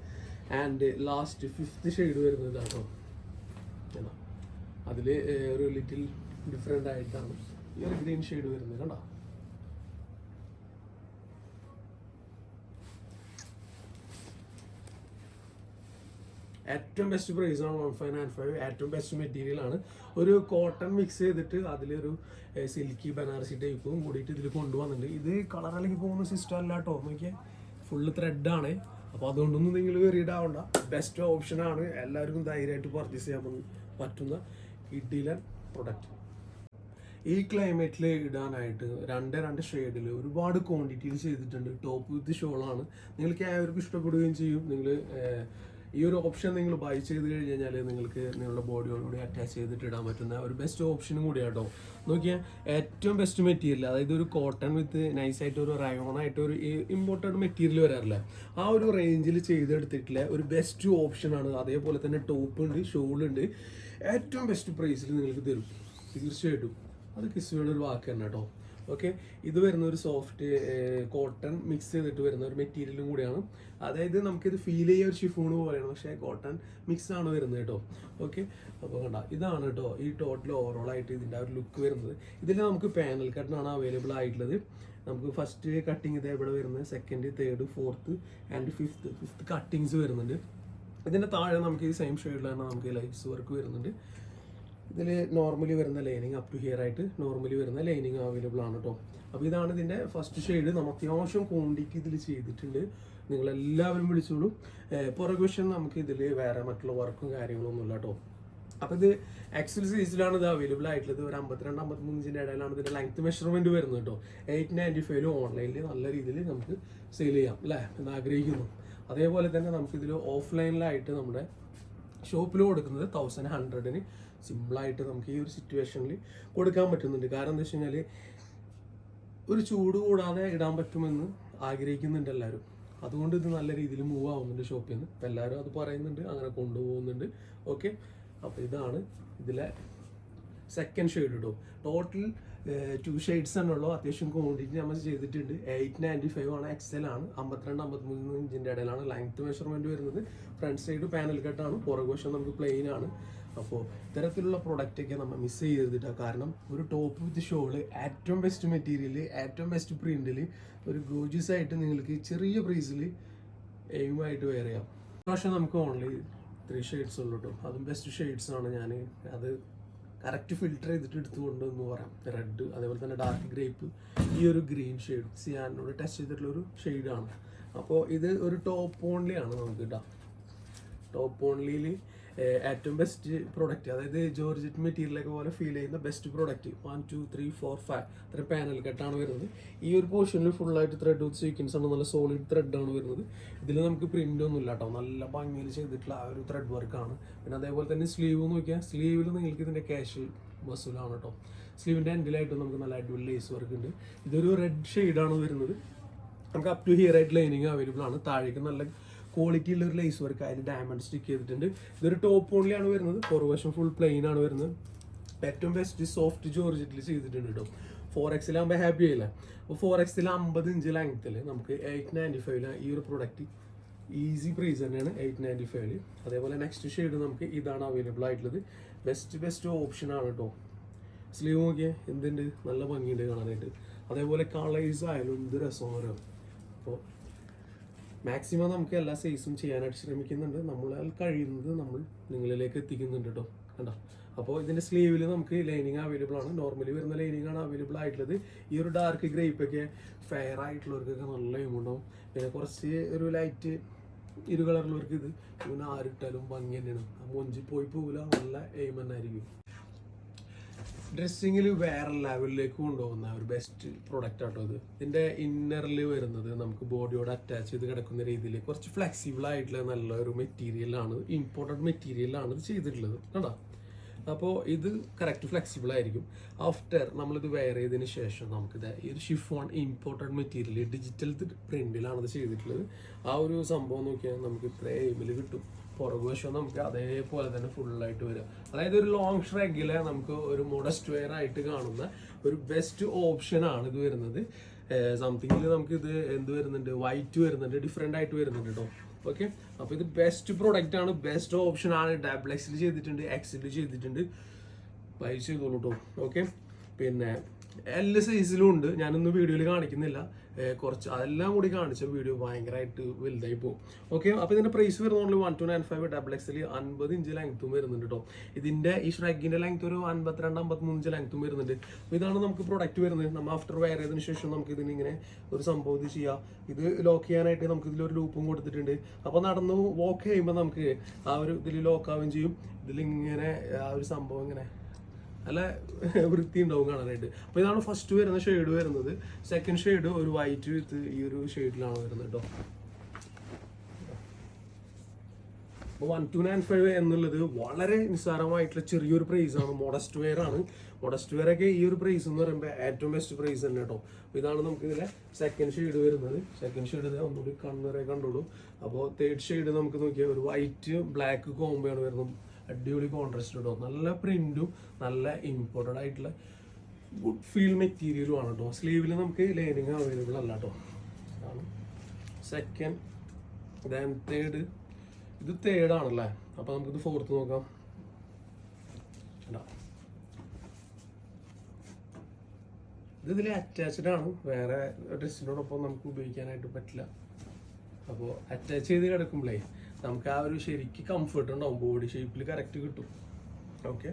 ആൻഡ് ലാസ്റ്റ് ഫിഫ്ത്ത് ഷെയ്ഡ് വരുന്നത് കേട്ടോ. അതിൽ ഒരു ലിറ്റിൽ ഡിഫറെന്റ് ആയിട്ടാണ് ഈ ഒരു ഗ്രീൻ ഷെയ്ഡ് വരുന്നത് കണ്ടോ? ഏറ്റവും ബെസ്റ്റ് പ്രൈസ് ആണ് വൺ ഫൈവ് നയൻ ഫൈവ് ഏറ്റവും ബെസ്റ്റ് മെറ്റീരിയൽ ആണ്. ഒരു കോട്ടൺ മിക്സ് ചെയ്തിട്ട് അതിലൊരു സിൽക്കി ബനാറസി ടൈപ്പും കൂടിയിട്ട് ഇതിൽ കൊണ്ടുവന്നിട്ടുണ്ട്. ഇത് കളർ അല്ലെങ്കിൽ പോകുന്ന സിസ്റ്റം അല്ല കേട്ടോ നോക്കിയാൽ ഫുള്ള് ത്രെഡാണ് അപ്പോൾ അതുകൊണ്ടൊന്നും നിങ്ങൾ വെറിയുടെ ആവണ്ട. ബെസ്റ്റ് ഓപ്ഷനാണ് എല്ലാവർക്കും ധൈര്യമായിട്ട് പർച്ചേസ് ചെയ്യാൻ പറ്റുന്ന ഇഡിലൻ പ്രൊഡക്റ്റ് ഈ ക്ലൈമറ്റിൽ ഇടാനായിട്ട് രണ്ട് രണ്ട് ഷെയ്ഡിൽ ഒരുപാട് ക്വാണ്ടിറ്റിയിൽ ചെയ്തിട്ടുണ്ട്. ടോപ്പ് വിത്ത് ഷോളാണ് നിങ്ങൾക്ക് ഏവർക്കും ഇഷ്ടപ്പെടുകയും ചെയ്യും. നിങ്ങൾ ഈ ഒരു ഓപ്ഷൻ നിങ്ങൾ ബൈ ചെയ്ത് കഴിഞ്ഞ് കഴിഞ്ഞാൽ നിങ്ങൾക്ക് നിങ്ങളുടെ ബോഡിയോട് കൂടി അറ്റാച്ച് ചെയ്തിട്ട് ഇടാൻ പറ്റുന്ന ഒരു ബെസ്റ്റ് ഓപ്ഷനും കൂടിയാട്ടോ നോക്കിയാൽ ഏറ്റവും ബെസ്റ്റ് മെറ്റീരിയൽ അതായത് ഒരു കോട്ടൺ വിത്ത് നൈസായിട്ട് ഒരു റയോൺ ആയിട്ട് ഒരു ഇമ്പോർട്ടന്റ് മെറ്റീരിയൽ വരാറില്ല? ആ ഒരു റേഞ്ചിൽ ചെയ്തെടുത്തിട്ടുള്ള ഒരു ബെസ്റ്റ് ഓപ്ഷനാണ് അതേപോലെ തന്നെ ടോപ്പ് ഉണ്ട് ഷോളുണ്ട് ഏറ്റവും ബെസ്റ്റ് പ്രൈസിൽ നിങ്ങൾക്ക് തരും. തീർച്ചയായിട്ടും. അത് കിസ്സുകളുടെ ഒരു വാക്ക് തന്നെ കേട്ടോ ഓക്കെ ഇത് വരുന്ന ഒരു സോഫ്റ്റ് കോട്ടൺ മിക്സ് ചെയ്തിട്ട് വരുന്ന ഒരു മെറ്റീരിയലും കൂടിയാണ്. അതായത് നമുക്കിത് ഫീൽ ചെയ്യുക ഒരു ഷിഫോൺ പോലെയാണ്. പക്ഷേ കോട്ടൺ മിക്സ് ആണ് വരുന്നത് കേട്ടോ ഓക്കെ അപ്പോൾ കണ്ട ഇതാണ് കേട്ടോ ഈ ടോട്ടൽ ഓവറോൾ ആയിട്ട് ഇതിന്റെ ഒരു ലുക്ക് വരുന്നത്. ഇതിൽ നമുക്ക് പാനൽ കട്ടനാണ് അവൈലബിൾ ആയിട്ടുള്ളത്. നമുക്ക് ഫസ്റ്റ് കട്ടിങ് ഇതേ ഇവിടെ വരുന്നത്. Second third fourth and fifth fifth cuttings വരുന്നുണ്ട്. ഇതിന്റെ താഴെ നമുക്ക് ഈ സെയിം ഷെയ്ഡിലാണ് നമുക്ക് ലൈറ്റ്സ് വർക്ക് വരുന്നുണ്ട്. ഇതിൽ നോർമലി വരുന്ന ലൈനിങ് അപ് ടു ഹിയർ ആയിട്ട് നോർമലി വരുന്ന ലൈനിങ് അവൈലബിൾ ആണ് കേട്ടോ അപ്പോൾ ഇതാണ് ഇതിന്റെ ഫസ്റ്റ് ഷെയ്ഡ് നമ്മൾ അത്യാവശ്യം ക്വാണ്ടിറ്റി ഇതിൽ ചെയ്തിട്ടുണ്ട്. നിങ്ങളെല്ലാവരും വിളിച്ചോളൂ. പുറ പുറകു വശം നമുക്ക് ഇതിൽ വേറെ മറ്റുള്ള വർക്കും കാര്യങ്ങളൊന്നും ഇല്ല കേട്ടോ അപ്പോൾ ഇത് എക്സൽ സൈസിലാണ് ഇത് അവൈലബിൾ ആയിട്ടുള്ളത്. ഒരു അമ്പത്തിരണ്ട് അമ്പത്തിമൂന്ന് ഇഞ്ചിന്റെ ഇടയിലാണ് ഇതിന്റെ ലെങ്ത് മെഷർമെന്റ് വരുന്നത് കേട്ടോ എയ്റ്റ് നയന്റി ഫൈവിലും ഓൺലൈനിൽ നല്ല രീതിയിൽ നമുക്ക് സെയിൽ ചെയ്യാം. അല്ലേ? എന്ന് ആഗ്രഹിക്കുന്നു. അതേപോലെ തന്നെ നമുക്കിതിൽ ഓഫ്ലൈനിലായിട്ട് നമ്മുടെ ഷോപ്പിൽ കൊടുക്കുന്നത് തൗസൻഡ് ഹൺഡ്രഡിന് സിമ്പിളായിട്ട് നമുക്ക് ഈ ഒരു സിറ്റുവേഷനിൽ കൊടുക്കാൻ പറ്റുന്നുണ്ട്. കാരണം എന്താ വെച്ച് കഴിഞ്ഞാൽ ഒരു ചൂട് കൂടാതെ ഇടാൻ പറ്റുമെന്ന് ആഗ്രഹിക്കുന്നുണ്ട് എല്ലാവരും. അതുകൊണ്ട് ഇത് നല്ല രീതിയിൽ മൂവ് ആവുന്നുണ്ട് ഷോപ്പിൽ നിന്ന് എല്ലാവരും അത് പറയുന്നുണ്ട് അങ്ങനെ കൊണ്ടുപോകുന്നുണ്ട്. ഓക്കെ അപ്പോൾ ഇതാണ് ഇതിലെ സെക്കൻഡ് ഷെയ്ഡ് ഇടും. ടോട്ടൽ ടു ഷെയ്ഡ്സ് തന്നെ ഉള്ളൂ അത്യാവശ്യം ക്വാണ്ടിറ്റി നമ്മൾ ചെയ്തിട്ടുണ്ട്. എയ്റ്റ് നയന്റി ഫൈവ് ആണ് എക്സൽ ആണ്. അമ്പത്തിരണ്ട് അമ്പത്തിമൂന്ന് ഇഞ്ചിന്റെ ഇടയിലാണ് ലെങ്ത് മെഷർമെന്റ് വരുന്നത്. ഫ്രണ്ട് സൈഡ് പാനൽ കട്ടാണ് പുറകുവശം നമുക്ക് പ്ലെയിൻ ആണ്. അപ്പോൾ ഇത്തരത്തിലുള്ള പ്രൊഡക്റ്റൊക്കെ നമ്മൾ മിസ് ചെയ്തിട്ടാണ് കാരണം ഒരു ടോപ്പ് വിത്ത് ഷോൾ ഏറ്റവും ബെസ്റ്റ് മെറ്റീരിയൽ ഏറ്റവും ബെസ്റ്റ് പ്രിന്റിൽ ഒരു ഗോജിയസ് ആയിട്ട് നിങ്ങൾക്ക് ചെറിയ പ്രൈസിൽ എയിമായിട്ട് വെയർ ചെയ്യാം. പക്ഷേ നമുക്ക് ഓൺലി ത്രീ ഷെയ്ഡ്സ് ഉള്ളൂ കേട്ടോ അതും ബെസ്റ്റ് ഷെയ്ഡ്സ് ആണ് ഞാൻ അത് കറക്റ്റ് ഫിൽറ്റർ ചെയ്തിട്ട് എടുത്തുകൊണ്ട് എന്ന് പറയാം. റെഡ് അതേപോലെ തന്നെ ഡാർക്ക് ഗ്രേപ്പ് ഈ ഒരു ഗ്രീൻ ഷെയ്ഡ് സിയാനോട് ടച്ച് ചെയ്തിട്ടുള്ള ഒരു ഷെയ്ഡാണ് അപ്പോൾ ഇത് ഒരു ടോപ്പ് ഓൺലി ആണ് നമുക്ക് ഇടാം ടോപ്പ് ഓൺലിയിൽ ഏറ്റവും ബെസ്റ്റ് പ്രോഡക്റ്റ് അതായത് ജോർജറ്റ് മെറ്റീരിയലൊക്കെ പോലെ ഫീൽ ചെയ്യുന്ന best product one two three four five ഇത്ര പാനൽ കട്ടാണ് വരുന്നത്. ഈ ഒരു പോർഷനിൽ ഫുള്ളായിട്ട് ത്രെഡ് വിത്ത് സീക്വൻസ് ആണ് നല്ല സോളിഡ് ത്രെഡാണ് വരുന്നത്. ഇതിൽ നമുക്ക് പ്രിന്റ് ഒന്നും ഇല്ല കേട്ടോ നല്ല ഭംഗിയിൽ ചെയ്തിട്ടുള്ള ആ ഒരു ത്രെഡ് വർക്കാണ് പിന്നെ അതേപോലെ തന്നെ സ്ലീവ് നോക്കിയാൽ സ്ലീവിൽ നിങ്ങൾക്ക് ഇതിന്റെ ക്യാഷ് വസൂലാണ് കേട്ടോ സ്ലീവിന്റെ എൻഡിലായിട്ട് നമുക്ക് നല്ല അടിപൊളി ലേസ് വർക്ക് ഉണ്ട്. ഇതൊരു റെഡ് ഷെയ്ഡാണ് വരുന്നത്. നമുക്ക് അപ് ടു ഹിയർ ആയിട്ട് ലൈനിങ് അവൈലബിൾ ആണ്. താഴേക്ക് നല്ല ക്വാളിറ്റി ഉള്ള ഒരു ലേസ് വർക്ക് അതിൽ ഡയമണ്ട് സ്റ്റിക്ക് ചെയ്തിട്ടുണ്ട്. ഇതൊരു ടോപ്പ് ഓൺലിയാണ് വരുന്നത്. പുറവശം ഫുൾ പ്ലെയിൻ ആണ് വരുന്നത്. ഏറ്റവും ബെസ്റ്റ് സോഫ്റ്റ് ജോർജറ്റിൽ ചെയ്തിട്ടുണ്ട് കേട്ടോ ഫോർ എക്സിലാകുമ്പോൾ ഹാപ്പി ആയില്ല? അപ്പോൾ ഫോർ എക്സിൽ അമ്പത് ഇഞ്ച് ലെങ്ത്തിൽ നമുക്ക് എയ്റ്റ് നയന്റി ഫൈവിൽ ഈ ഒരു പ്രൊഡക്റ്റ് ഈസി പ്രൈസ് തന്നെയാണ് എയ്റ്റ് നയന്റി ഫൈവിൽ അതേപോലെ നെക്സ്റ്റ് ഷെയ്ഡ് നമുക്ക് ഇതാണ് അവൈലബിൾ ആയിട്ടുള്ളത്. ബെസ്റ്റ് ബെസ്റ്റ് ഓപ്ഷൻ ആണ് കേട്ടോ സ്ലീവ് നോക്കിയാൽ എന്തുണ്ട്? നല്ല ഭംഗിയുണ്ട് കാണാനായിട്ട്. അതേപോലെ കളേഴ്സ് ആയാലും എന്ത് രസമാണ് അപ്പോൾ മാക്സിമം നമുക്ക് എല്ലാ സൈസും ചെയ്യാനായിട്ട് ശ്രമിക്കുന്നുണ്ട്. നമ്മളാൽ കഴിയുന്നത് നമ്മൾ നിങ്ങളിലേക്ക് എത്തിക്കുന്നുണ്ട് കേട്ടോ കണ്ടോ? അപ്പോൾ ഇതിന്റെ സ്ലീവിൽ നമുക്ക് ലൈനിങ് അവൈലബിൾ ആണ്. നോർമലി വരുന്ന ലൈനിങ് ആണ് അവൈലബിൾ ആയിട്ടുള്ളത്. ഈ ഒരു ഡാർക്ക് ഗ്രേപ്പൊക്കെ ഫെയർ ആയിട്ടുള്ളവർക്കൊക്കെ നല്ല ഇമുണ്ടാവും. പിന്നെ കുറച്ച് ഒരു ലൈറ്റ് ഇരു കളറിലുള്ളവർക്ക് ഇത് ഇങ്ങനെ ആരിട്ടാലും ഭംഗി തന്നെയാണ്. മൊഞ്ചി പോയി പോകില്ല നല്ല എയിം തന്നെ ആയിരിക്കും. ഡ്രസ്സിങ്ങിൽ വേറെ ലെവലിലേക്ക് കൊണ്ടുപോകുന്ന ഒരു ബെസ്റ്റ് പ്രൊഡക്റ്റ് ആട്ടോ അത്. ഇതിന്റെ ഇന്നറിൽ വരുന്നത് നമുക്ക് ബോഡിയോട് അറ്റാച്ച് ചെയ്ത് കിടക്കുന്ന രീതിയിൽ കുറച്ച് ഫ്ലെക്സിബിൾ ആയിട്ടുള്ള നല്ലൊരു മെറ്റീരിയലാണ് ഇമ്പോർട്ടന്റ് മെറ്റീരിയലാണ് ഇത് ചെയ്തിട്ടുള്ളത്. കണ്ടോ? അപ്പോൾ ഇത് കറക്റ്റ് ഫ്ലെക്സിബിൾ ആയിരിക്കും. ആഫ്റ്റർ നമ്മളിത് വെയർ ചെയ്തതിന് ശേഷം നമുക്കിത് ഈ ഒരു ഷിഫോൺ ഇമ്പോർട്ടന്റ് മെറ്റീരിയൽ ഡിജിറ്റൽ പ്രിന്റിലാണ് ഇത് ചെയ്തിട്ടുള്ളത്. ആ ഒരു സംഭവം നോക്കിയാൽ നമുക്ക് ഇത്ര എയിമിൽ കിട്ടും. പുറകുവശം നമുക്ക് അതേപോലെ തന്നെ ഫുള്ളായിട്ട് വരിക അതായത് ഒരു ലോങ് ഷ്രഗിലെ നമുക്ക് ഒരു മോഡസ്റ്റ് വെയർ ആയിട്ട് കാണുന്ന ഒരു ബെസ്റ്റ് ഓപ്ഷൻ ആണ് ഇത് വരുന്നത്. സംതിങ്ങിൽ നമുക്ക് ഇത് എന്ത് വരുന്നുണ്ട്? വൈറ്റ് വരുന്നുണ്ട്. ഡിഫറെന്റ് ആയിട്ട് വരുന്നുണ്ട് കേട്ടോ ഓക്കെ അപ്പോൾ ഇത് ബെസ്റ്റ് പ്രൊഡക്റ്റ് ആണ്. ബെസ്റ്റ് ഓപ്ഷൻ ആണ്. ഡബിൾ ചെയ്തിട്ടുണ്ട് എക്സിൽ ചെയ്തിട്ടുണ്ട്. ബൈ ചെയ്തോളൂ കേട്ടോ ഓക്കെ പിന്നെ എല്ലാ സൈസിലും ഉണ്ട്. ഞാനൊന്നും വീഡിയോയിൽ കാണിക്കുന്നില്ല. കുറച്ച് അതെല്ലാം കൂടി കാണിച്ച വീഡിയോ ഭയങ്കരമായിട്ട് വലുതായി പോകും ഓക്കെ അപ്പോൾ ഇതിന്റെ പ്രൈസ് വരുന്നത് one two nine five double എക്സിൽ അൻപത് ഇഞ്ച് ലെങ്ത്തും വരുന്നുണ്ട് കേട്ടോ ഇതിന്റെ ഈ ഷ്രഗിന്റെ ലെങ്ത് ഒരു അൻപത്തിരണ്ട് അമ്പത്തിമൂന്ന് ഇഞ്ച് ലെങ്ത്തും വരുന്നുണ്ട്. ഇതാണ് നമുക്ക് പ്രൊഡക്റ്റ് വരുന്നത്. നമ്മൾ ആഫ്റ്റർ വെയർ ചെയ്തതിന് ശേഷം നമുക്ക് ഇതിന് ഇങ്ങനെ ഒരു സംഭവം ഇത് ചെയ്യാം. ഇത് ലോക്ക് ചെയ്യാനായിട്ട് നമുക്ക് ഇതിലൊരു ലൂപ്പും കൊടുത്തിട്ടുണ്ട്. അപ്പോൾ നടന്നു വോക്ക് ചെയ്യുമ്പോൾ നമുക്ക് ആ ഒരു ഇതിൽ ലോക്ക് ആവുകയും ചെയ്യും. ഇതിലിങ്ങനെ ആ ഒരു സംഭവം ഇങ്ങനെ നല്ല വൃത്തി ഉണ്ടാവും കാണാനായിട്ട്. അപ്പോൾ ഇതാണ് ഫസ്റ്റ് വരുന്ന ഷെയ്ഡ് വരുന്നത്. സെക്കൻഡ് ഷെയ്ഡ് ഒരു വൈറ്റ് വിത്ത് ഈ ഒരു ഷെയ്ഡിലാണ് വരുന്നത് കേട്ടോ വൺ ടു നയൻ ഫൈവ് എന്നുള്ളത് വളരെ നിസ്സാരമായിട്ടുള്ള ചെറിയൊരു പ്രൈസ് ആണ്. മോഡസ്റ്റ് വെയർ ആണ്. മോഡസ്റ്റ് വെയർ ഒക്കെ ഈ ഒരു പ്രൈസ് എന്ന് പറയുമ്പോൾ ഏറ്റവും ബെസ്റ്റ് പ്രൈസ് തന്നെ കേട്ടോ ഇതാണ് നമുക്ക് ഇതിലെ സെക്കൻഡ് ഷെയ്ഡ് വരുന്നത് സെക്കൻഡ് ഷെയ്ഡ് ഒന്നുകൂടി കണ്ണുവരെ കണ്ടോളൂ അപ്പോൾ തേർഡ് ഷെയ്ഡ് നമുക്ക് നോക്കിയാൽ ഒരു വൈറ്റ് ബ്ലാക്ക് കോംബോയാണ് വരുന്നത്. അടിപൊളി കോൺട്രാസ്റ്റ് കേട്ടോ നല്ല പ്രിന്റും നല്ല ഇമ്പോർട്ടഡ് ആയിട്ടുള്ള ഗുഡ് ഫീൽ മെറ്റീരിയലും ആണ് കേട്ടോ സ്ലീവിൽ നമുക്ക് ലൈനിങ് അവൈലബിൾ അല്ല കേട്ടോ സെക്കൻഡ് ദാൻ തേർഡ് ഇത് തേർഡ് ആണല്ലേ? അപ്പൊ നമുക്കിത് ഫോർത്ത് നോക്കാം? ഇത് ഇതിൽ അറ്റാച്ച്ഡ് ആണ്. വേറെ ഡ്രസ്സിനോടൊപ്പം നമുക്ക് ഉപയോഗിക്കാനായിട്ട് പറ്റില്ല. അപ്പോൾ അറ്റാച്ച് ചെയ്ത് കിടക്കുമ്പോഴേ നമുക്ക് ആ ഒരു ശരിക്ക് കംഫർട്ട് ഉണ്ടാവും. ബോഡി ഷേപ്പിൽ കറക്റ്റ് കിട്ടും. ഓക്കെ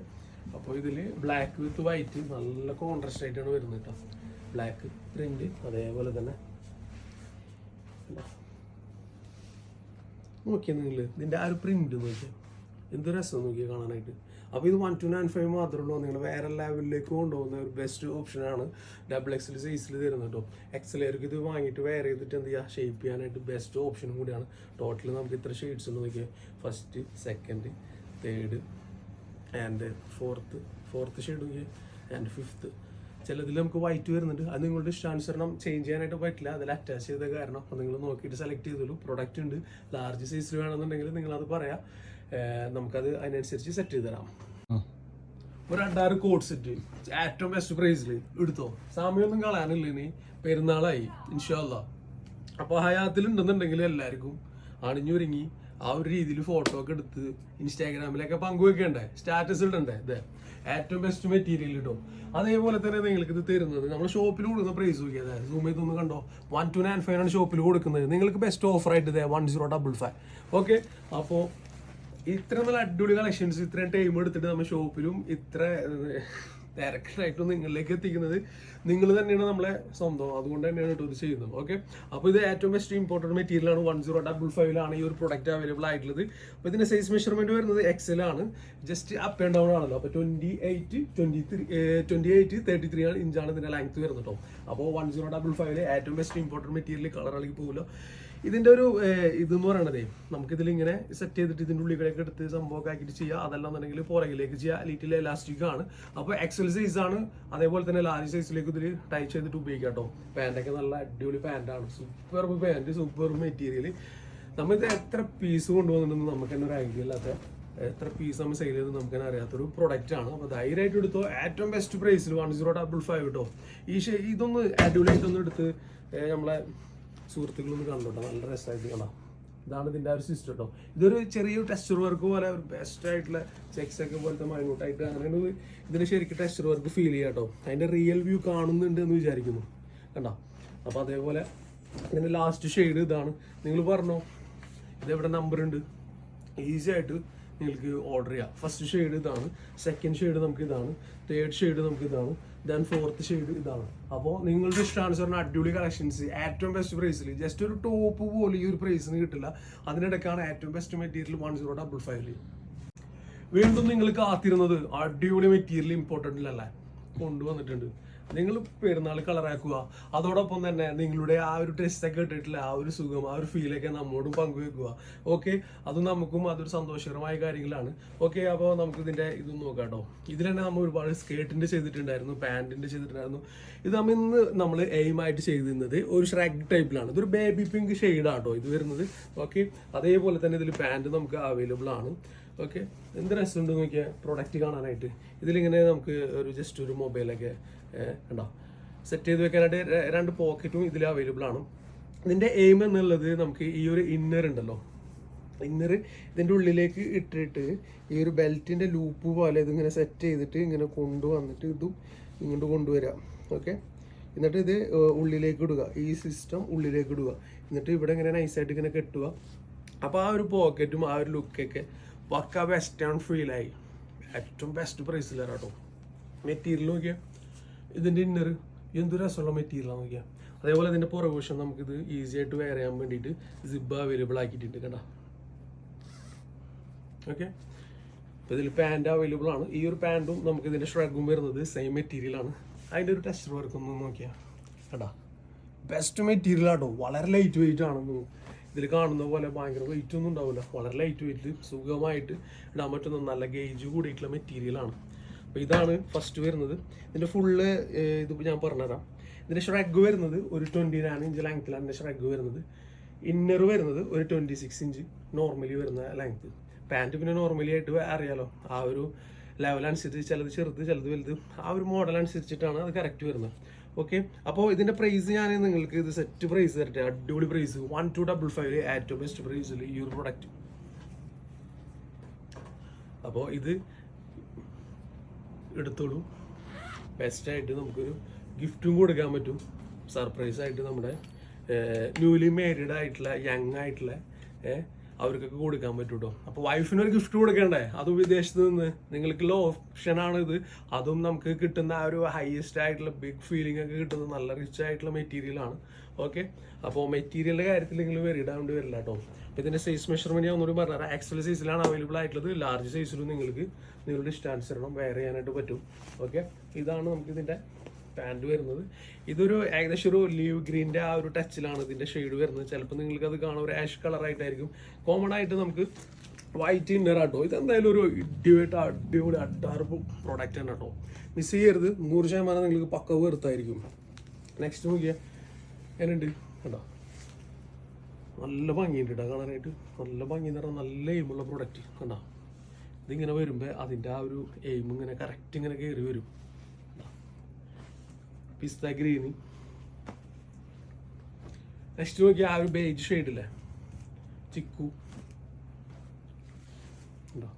അപ്പോൾ ഇതിൽ ബ്ലാക്ക് വിത്ത് വൈറ്റ് നല്ല കോൺട്രാസ്റ്റ് ആയിട്ടാണ് വരുന്നത് കേട്ടോ ബ്ലാക്ക് പ്രിന്റ് അതേപോലെ തന്നെ. നോക്കിയാൽ നിങ്ങൾ ഇതിന്റെ ആ ഒരു പ്രിന്റ് നോക്കിയാൽ എന്ത് രസം നോക്കിയാൽ കാണാനായിട്ട്? അപ്പോൾ ഇത് വൺ ടു നയൻ ഫൈവ് മാത്രമേ ഉള്ളൂ. നിങ്ങൾ വേറെ ലെവലിലേക്ക് കൊണ്ടുപോകുന്ന ഒരു ബെസ്റ്റ് ഓപ്ഷനാണ് ഡബിൾ എക്സൽ സൈസിൽ തരുന്നത് കേട്ടോ എക്സലേക്ക് ഇത് വാങ്ങിയിട്ട് വെയർ ചെയ്തിട്ട് എന്ത് ചെയ്യുക? ഷേപ്പ് ചെയ്യാനായിട്ട് ബെസ്റ്റ് ഓപ്ഷനും കൂടിയാണ്. ടോട്ടൽ നമുക്ക് ഇത്ര ഷെയ്ഡ്സ് ഉണ്ട് നോക്കിയാൽ first second third and fourth fourth shade നോക്കിയാൽ ആൻഡ് ഫിഫ്ത്ത് ചിലതിൽ നമുക്ക് വൈറ്റ് വരുന്നുണ്ട്. അത് നിങ്ങളുടെ ഇഷ്ടാനുസരണം ചേഞ്ച് ചെയ്യാനായിട്ട് പറ്റില്ല. അതിൽ അറ്റാച്ച് ചെയ്ത കാരണം അപ്പോൾ നിങ്ങൾ നോക്കിയിട്ട് സെലക്ട് ചെയ്തോളൂ. പ്രൊഡക്റ്റ് ഉണ്ട്. ലാർജ് സൈസിൽ വേണമെന്നുണ്ടെങ്കിൽ നിങ്ങളത് പറയാം. നമുക്കത് അതിനനുസരിച്ച് സെറ്റ് ചെയ്ത് തരാം ഒരു രണ്ടാറ് കോട്ട് സെറ്റ് ഏറ്റവും ബെസ്റ്റ് പ്രൈസിൽ എടുത്തോ. സമയമൊന്നും കളയാനില്ല ഇനി? പെരുന്നാളായി ഇൻഷാല്ല അപ്പോൾ ഹയാത്തിൽ ഉണ്ടെന്നുണ്ടെങ്കിൽ എല്ലാവർക്കും അണിഞ്ഞൊരുങ്ങി ആ ഒരു രീതിയിൽ ഫോട്ടോ ഒക്കെ എടുത്ത് ഇൻസ്റ്റാഗ്രാമിലൊക്കെ പങ്കുവെക്കണ്ടേ? സ്റ്റാറ്റസ് ഇടണ്ടേ? ഇതേ ഏറ്റവും ബെസ്റ്റ് മെറ്റീരിയൽ കിട്ടും അതേപോലെ തന്നെ നിങ്ങൾക്ക് ഇത് തരുന്നത്. നമ്മൾ ഷോപ്പിൽ കൊടുക്കുന്ന പ്രൈസ് നോക്കിയത് സൂം നിന്ന് കണ്ടോ? വൺ ടു നയൻ ഫൈവ് ആണ് ഷോപ്പിൽ കൊടുക്കുന്നത്. നിങ്ങൾക്ക് ബെസ്റ്റ് ഓഫർ ആയിട്ട് ഇതേ one zero double five okay അപ്പോൾ ഇത്ര നല്ല അടിപൊളി കളക്ഷൻസ് ഇത്രയും ടൈം എടുത്തിട്ട് നമ്മൾ ഷോപ്പിലും ഇത്ര ഡയറക്റ്റായിട്ടും നിങ്ങളിലേക്ക് എത്തിക്കുന്നത്. നിങ്ങൾ തന്നെയാണ് നമ്മളെ സ്വന്തം. അതുകൊണ്ട് തന്നെയാണ് കേട്ടോ ഇത് ചെയ്യുന്നത്. ഓക്കെ അപ്പോൾ ഇത് ഏറ്റവും ബെസ്റ്റ് ഇമ്പോർട്ടന്റ് മെറ്റീരിയൽ ആണ്. വൺ സീറോ ഡബിൾ ഫൈവിലാണ് ഈ ഒരു പ്രൊഡക്റ്റ് അവൈലബിൾ ആയിട്ടുള്ളത്. അപ്പോൾ ഇതിന്റെ സൈസ് മെഷർമെന്റ് വരുന്നത് എക്സൽ ആണ്. ജസ്റ്റ് അപ്പ് ആൻഡ് ഡൗൺ ആണല്ലോ. അപ്പോൾ twenty eight twenty three twenty eight thirty three ആണ് ഇഞ്ചാണ് ഇതിന്റെ ലെങ്ത് വരുന്നത് കേട്ടോ അപ്പോൾ വൺ സീറോ ഡബിൾ ഫൈവിൽ ഏറ്റവും ബെസ്റ്റ് ഇമ്പോർട്ടന്റ് മെറ്റീരിയൽ കളർ ഇളകി പോകില്ല ഇതിന്റെ ഒരു ഏർ, ഇതെന്ന് പറയണതേ നമുക്കിതിൽ ഇങ്ങനെ സെറ്റ് ചെയ്തിട്ട് ഇതിന്റെ ഉള്ളിലേക്ക് എടുത്ത് സംഭവമൊക്കെ ആക്കിയിട്ട് ചെയ്യുക അതെല്ലാം എന്നുണ്ടെങ്കിൽ പുറകിലേക്ക് ചെയ്യുക ലീറ്റിൽ എലാസ്റ്റിക് ആണ്. അപ്പോൾ എക്സൽ സൈസ് ആണ്. അതേപോലെ തന്നെ ലാർജ് സൈസിലേക്ക് ഇതിൽ ടൈറ്റ് ചെയ്തിട്ട് ഉപയോഗിക്കാം കേട്ടോ പാന്റൊക്കെ നല്ല അടിപൊളി പാന്റാണ് സൂപ്പർ പാന്റ് സൂപ്പർ മെറ്റീരിയൽ നമ്മളിത് എത്ര പീസ് കൊണ്ടുപോകുന്നുണ്ടെന്ന് നമുക്ക് തന്നെ ഒരു ഐഡിയ ഇല്ലാത്ത എത്ര പീസ് നമ്മൾ സെയിൽ ചെയ്ത് നമുക്ക് തന്നെ അറിയാത്തൊരു പ്രൊഡക്റ്റ് ആണ്. അപ്പോൾ ധൈര്യമായിട്ട് എടുത്തോ. ഏറ്റവും ബെസ്റ്റ് പ്രൈസിൽ വൺ സീറോ ഡബിൾ ഫൈവ് കേട്ടോ ഈ ഇതൊന്ന് അടിപൊളിയായിട്ടൊന്ന് എടുത്ത് നമ്മളെ സുഹൃത്തുക്കളൊന്ന് കണ്ടോട്ടോ നല്ല രസമായിട്ട് കണ്ടോ. ഇതാണ് ഇതിന്റെ ആ ഒരു സിസ്റ്റം കേട്ടോ ഇതൊരു ചെറിയ ടെക്സ്ചർ വർക്ക് പോലെ ഒരു ബെസ്റ്റ് ആയിട്ടുള്ള ചെക്സ് ഒക്കെ പോലത്തെ മൈനോട്ടായിട്ട് അങ്ങനെ ഇത് ഇതിന് ശരിക്കും ടെക്സ്ചർ വർക്ക് ഫീൽ ചെയ്യാം കേട്ടോ. അതിന്റെ റിയൽ വ്യൂ കാണുന്നുണ്ട് എന്ന് വിചാരിക്കുന്നു. കണ്ടോ? അപ്പോൾ അതേപോലെ ഇതിന്റെ ലാസ്റ്റ് ഷെയ്ഡ് ഇതാണ്. നിങ്ങൾ പറഞ്ഞോ? ഇതെവിടെ നമ്പർ ഉണ്ട്? ഈസി ആയിട്ട് നിങ്ങൾക്ക് ഓർഡർ ചെയ്യാം. ഫസ്റ്റ് ഷെയ്ഡ് ഇതാണ്. സെക്കൻഡ് ഷെയ്ഡ് നമുക്ക് ഇതാണ്. തേർഡ് ഷെയ്ഡ് നമുക്ക് ഇതാണ്. ദെൻ ഫോർത്ത് ഷെയ്ഡ് ഇതാണ്. അപ്പോൾ നിങ്ങളുടെ ഇഷ്ടാനുസരണം അടിപൊളി കളക്ഷൻസ് ഏറ്റവും ബെസ്റ്റ് പ്രൈസിൽ ജസ്റ്റ് ഒരു ടോപ്പ് പോലും ഈ ഒരു പ്രൈസിന് കിട്ടില്ല. അതിനിടയ്ക്കാണ് ഏറ്റവും best material one zero double ഫൈവിൽ വീണ്ടും നിങ്ങൾ കാത്തിരുന്നത് അടിപൊളി മെറ്റീരിയൽ ഇമ്പോർട്ടന്റ് അല്ലേ? കൊണ്ടുവന്നിട്ടുണ്ട്. നിങ്ങൾ പെരുന്നാൾ കളറാക്കുക. അതോടൊപ്പം തന്നെ നിങ്ങളുടെ ആ ഒരു ടെസ്റ്റ് ഒക്കെ ഇട്ടിട്ടില്ല ആ ഒരു സുഖം ആ ഒരു ഫീലൊക്കെ നമ്മോടും പങ്കുവെക്കുക. ഓക്കെ അത് നമുക്കും അതൊരു സന്തോഷകരമായ കാര്യങ്ങളാണ്. ഓക്കെ അപ്പോൾ നമുക്ക് ഇതിന്റെ ഇത് നോക്കാം കേട്ടോ. ഇതിൽ തന്നെ നമ്മൾ ഒരുപാട് സ്കേർട്ടിന്റെ ചെയ്തിട്ടുണ്ടായിരുന്നു പാന്റിന്റെ ചെയ്തിട്ടുണ്ടായിരുന്നു. ഇത് നമ്മൾ ഇന്ന് നമ്മൾ എയിം ആയിട്ട് ചെയ്തിരുന്നത് ഒരു ഷ്രാഗ് ടൈപ്പിലാണ് ഇതൊരു ബേബി പിങ്ക് ഷെയ്ഡാണ് കേട്ടോ ഇത് വരുന്നത്. ഓക്കെ അതേപോലെ തന്നെ ഇതിൽ പാന്റ് നമുക്ക് അവൈലബിൾ ആണ്. ഓക്കെ എന്ത് രസമുണ്ട് നോക്കിയാൽ പ്രൊഡക്റ്റ് കാണാനായിട്ട്. ഇതിലിങ്ങനെ നമുക്ക് ഒരു ജസ്റ്റ് ഒരു മൊബൈലൊക്കെ ഉണ്ടോ സെറ്റ് ചെയ്ത് വെക്കാനായിട്ട് രണ്ട് പോക്കറ്റും ഇതിൽ അവൈലബിൾ ആണ്. ഇതിന്റെ എയിം എന്നുള്ളത് നമുക്ക് ഈ ഒരു ഇന്നർ ഉണ്ടല്ലോ. ഇന്നർ ഇതിന്റെ ഉള്ളിലേക്ക് ഇട്ടിട്ട് ഈ ഒരു ബെൽറ്റിന്റെ ലൂപ്പ് പോലെ ഇതിങ്ങനെ സെറ്റ് ചെയ്തിട്ട് ഇങ്ങനെ കൊണ്ടുവന്നിട്ട് ഇതും ഇങ്ങോട്ട് കൊണ്ടുവരാം ഓക്കെ എന്നിട്ട് ഇത് ഉള്ളിലേക്ക് ഇടുക. ഈ സിസ്റ്റം ഉള്ളിലേക്ക് ഇടുക. എന്നിട്ട് ഇവിടെ ഇങ്ങനെ നൈസായിട്ട് ഇങ്ങനെ കെട്ടുക. അപ്പോൾ ആ ഒരു പോക്കറ്റും ആ ഒരു ലുക്കൊക്കെ പക്ക വെസ്റ്റേൺ ഫീലായി ഏറ്റവും ബെസ്റ്റ് പ്രൈസിലാണ് കേട്ടോ മെറ്റീരിയൽ നോക്കിയാൽ ഇതിന്റെ ഇന്നർ എന്തൊരു രസമുള്ള മെറ്റീരിയലാണ് നോക്കിയാൽ അതേപോലെ ഇതിന്റെ പുറകുവശം നമുക്കിത് ഈസി ആയിട്ട് വെയർ ചെയ്യാൻ വേണ്ടിയിട്ട് സിബ് അവൈലബിൾ ആക്കിയിട്ടുണ്ട് കേട്ടോ ഓക്കെ അപ്പോൾ ഇതിൽ പാന്റ് അവൈലബിൾ ആണ്. ഈ ഒരു പാന്റും നമുക്ക് ഇതിന്റെ ഷ്രഗും വരുന്നത് സെയിം മെറ്റീരിയലാണ് അതിന്റെ ഒരു ടെസ്റ്റർ വർക്ക് ഒന്ന് നോക്കിയാൽ കേട്ടാ ബെസ്റ്റ് മെറ്റീരിയൽ ആട്ടോ. വളരെ ലൈറ്റ് വെയിറ്റ് ആണ് ഇതിൽ കാണുന്ന പോലെ ഭയങ്കര വെയിറ്റ് ഒന്നും ഉണ്ടാവില്ല. വളരെ ലൈറ്റ് വെയിറ്റ് സുഖമായിട്ട്. ഇടാൻ പറ്റുന്ന നല്ല ഗേജ് കൂടിയിട്ടുള്ള മെറ്റീരിയൽ ആണ്. അപ്പോൾ ഇതാണ് ഫസ്റ്റ് വരുന്നത്. ഇതിന്റെ ഫുള്ള് ഇത് ഞാൻ പറഞ്ഞുതരാം. ഇതിന്റെ ഷ്രഗ് വരുന്നത് ഒരു ട്വന്റി നയൻ ഇഞ്ച് ലെങ്ത്തിലാണ് ഇതിന്റെ ഷ്രഗ് വരുന്നത്. ഇന്നർ വരുന്നത് ഒരു ട്വന്റി സിക്സ് ഇഞ്ച് നോർമലി വരുന്ന ലെങ്ത് പാന്റ് പിന്നെ നോർമലി ആയിട്ട് അറിയാലോ ആ ഒരു ലെവൽ അനുസരിച്ച് ചിലത് ചെറുത് ചിലത് വലുത് ആ ഒരു മോഡൽ അനുസരിച്ചിട്ടാണ് അത് കറക്റ്റ് വരുന്നത്. ഓക്കെ അപ്പോൾ ഇതിന്റെ പ്രൈസ് ഞാൻ നിങ്ങൾക്ക് ഇത് സെറ്റ് പ്രൈസ് തരട്ടെ. അടിപൊളി price one two double five ഏറ്റവും ബെസ്റ്റ് പ്രൈസിൽ ഈ ഒരു പ്രൊഡക്റ്റ് അപ്പോൾ ഇത് എടുത്തോളൂ. ബെസ്റ്റായിട്ട് നമുക്കൊരു ഗിഫ്റ്റും കൊടുക്കാൻ പറ്റും. സർപ്രൈസ് ആയിട്ട് നമ്മുടെ ന്യൂലി മാരീഡ് ആയിട്ടുള്ള യങ് ആയിട്ടുള്ള അവർക്കൊക്കെ കൊടുക്കാൻ പറ്റും കേട്ടോ അപ്പോൾ വൈഫിന് ഒരു ഗിഫ്റ്റ് കൊടുക്കണ്ടേ? അതും വിദേശത്ത് നിന്ന്. നിങ്ങൾക്കുള്ള ഓപ്ഷനാണ് ഇത്. അതും നമുക്ക് കിട്ടുന്ന ആ ഒരു ഹയസ്റ്റ് ആയിട്ടുള്ള ബിഗ് ഫീലിംഗ് ഒക്കെ കിട്ടുന്ന നല്ല റിച്ച് ആയിട്ടുള്ള മെറ്റീരിയലാണ് ഓക്കെ അപ്പോൾ മെറ്റീരിയലിന്റെ കാര്യത്തിൽ നിങ്ങൾ വരിടാണ്ട് വരില്ല കേട്ടോ ഇതിന്റെ സൈസ് മെഷർമെന്റ് ഞാൻ ഒന്നുകൂടി പറഞ്ഞാൽ ആക്സൽ സൈസിലാണ് അവൈലബിൾ ആയിട്ടുള്ളത്. ലാർജ് സൈസിലും നിങ്ങൾക്ക് നിങ്ങളുടെ ഇഷ്ടാനുസരണം വെയർ ചെയ്യാനായിട്ട് പറ്റും. ഓക്കെ ഇതാണ് നമുക്ക് ഇതിന്റെ പാന്റ് വരുന്നത്. ഇതൊരു ഏകദേശം ഒരു ലീവ് ഗ്രീന്റെ ആ ഒരു ടച്ചിലാണ് ഇതിന്റെ ഷെയ്ഡ് വരുന്നത്. ചിലപ്പോൾ നിങ്ങൾക്ക് അത് കാണാൻ ഒരു ആഷ് കളറായിട്ടായിരിക്കും കോമൺ ആയിട്ട് നമുക്ക് വൈറ്റ് ഇന്നർ ആട്ടോ ഇത് എന്തായാലും ഒരു ഇടിയായിട്ട് അടിപൊളി അട്ടാർപ്പ് പ്രോഡക്റ്റ് ആണ് കേട്ടോ മിസ് ചെയ്യരുത്. നൂറ് ശതമാനം നിങ്ങൾക്ക് പക്ക വെറുത്തായിരിക്കും നെക്സ്റ്റ് നോക്കിയാൽ എന്നുണ്ട് കേട്ടോ നല്ല ഭംഗിയുണ്ട് കേട്ടോ കാണാനായിട്ട്. നല്ല ഭംഗി എന്ന് പറഞ്ഞാൽ നല്ല എയിമുള്ള പ്രൊഡക്റ്റ് കണ്ടോ. ഇതിങ്ങനെ വരുമ്പോൾ അതിന്റെ ആ ഒരു എയിം ഇങ്ങനെ കറക്റ്റ് ഇങ്ങനെ കയറി വരും. പിസ്ത ഗ്രീന്. നെക്സ്റ്റ് നോക്കിയാൽ ആ ഒരു ബേജ് ഷെയ്ഡില്ലേ ചിക്കു ഉണ്ടോ?